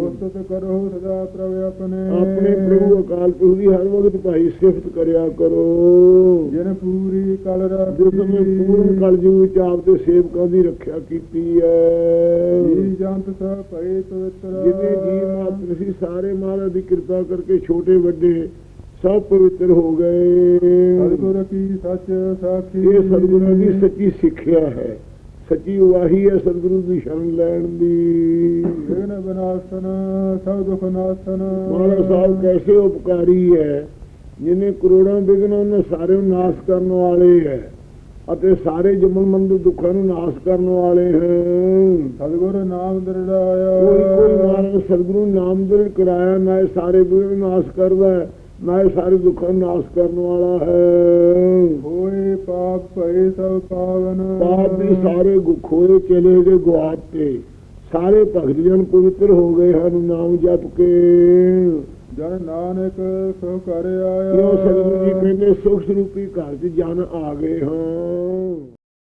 ਉਸਤਤ ਕਰੋ ਸਦਾ ਪ੍ਰਭ ਆਪਣੇ। ਆਪਣੇ ਪ੍ਰਭੂ ਅਕਾਲ ਪੁਰਖ ਦੀ ਹਰ ਵਕਤ ਭਾਈ ਸਿਫਤ ਕਰਿਆ ਕਰੋ। ਜਿਨ ਪੂਰੀ ਕਲ ਜਿਸ ਨੇ ਪੂਰਨ ਕਲਯੁਗ ਵਿੱਚ ਆਪ ਦੇ ਸੇਵਕਾਂ ਦੀ ਰੱਖਿਆ ਕੀਤੀ ਹੈ। ਜੀ ਜੰਤ ਸਭ ਭਏ ਪਵਿੱਤਰ। ਜਿਨੇ ਜੀ ਮਾਤਰ ਸੀ ਸਾਰੇ ਮਹਾਰਾਜ ਦੀ ਕਿਰਪਾ ਕਰਕੇ ਛੋਟੇ ਵੱਡੇ ਸਭ ਪਵਿੱਤਰ ਹੋ ਗਏ। ਸਤਿਗੁਰ ਕੀ ਸੱਚ ਸਾਖੀ। ਇਹ ਸਤਿਗੁਰਾਂ ਦੀ ਸੱਚੀ ਸਿੱਖਿਆ ਹੈ। ਸੱਚੀ ਵਾਹੀ ਹੈ ਸਤਿਗੁਰੂ ਦੀ ਸ਼ਰਨ ਲੈਣ ਦੀ। ਵਿਗਨ ਬਨਾਸਨ ਸਭ ਦੁਖ ਨਾਸਨ। ਮਹਾਰਾਜ ਸਾਹਿਬ ਕੈਸੇ ਉਪਕਾਰੀ ਹੈ। ਜਿਨੇ ਕਰੋੜਾਂ ਵਿਗਨਾਂ ਨੂੰ ਸਾਰੇ ਨੂੰ ਨਾਸ਼ ਕਰਨ ਵਾਲੇ ਹੈ ਅਤੇ ਸਾਰੇ ਜਮਨਮੰਦ ਦੁੱਖਾਂ ਨੂੰ ਨਾਸ਼ ਕਰਨ ਵਾਲੇ ਹਨ। ਸਤਿਗੁਰ ਨਾਮ ਦਰੜਾਇਆ ਕੋਈ ਕੋਈ ਮਹਾਰਾਜ ਸਤਿਗੁਰੂ ਨਾਮ ਦ੍ਰਿੜ ਕਰਾਇਆ ਨਾ ਸਾਰੇ ਵਿਗਨ ਨਾਸ਼ ਕਰਦਾ ਹੈ। ਇਹ ਸਾਰੇ ਦੁੱਖਾਂ ਨੂੰ ਨਾਸ਼ ਕਰਨ ਵਾਲਾ ਹੈ। ਹੋਏ ਪਾਪ ਭਏ ਸਭ ਪਾਵਨ। ਪਾਪ ਵੀ ਸਾਰੇ ਗੁਖੋਏ ਚਲੇ ਗਏ ਗੁਆਤ ਤੇ। ਸਾਰੇ ਭਗਤ ਜਨ ਪਵਿੱਤਰ ਹੋ ਗਏ ਹਨ ਨਾਮ ਜਪ ਕੇ। ਜਨ ਨਾਨਕ ਸੋ ਕਰ ਆਇਆ। ਸਤਿਗੁਰੂ ਜੀ ਕਹਿੰਦੇ ਸੁਖ ਸਰੂਪੀ ਘਰ 'ਚ ਜਨ ਆ ਗਏ ਹਾਂ।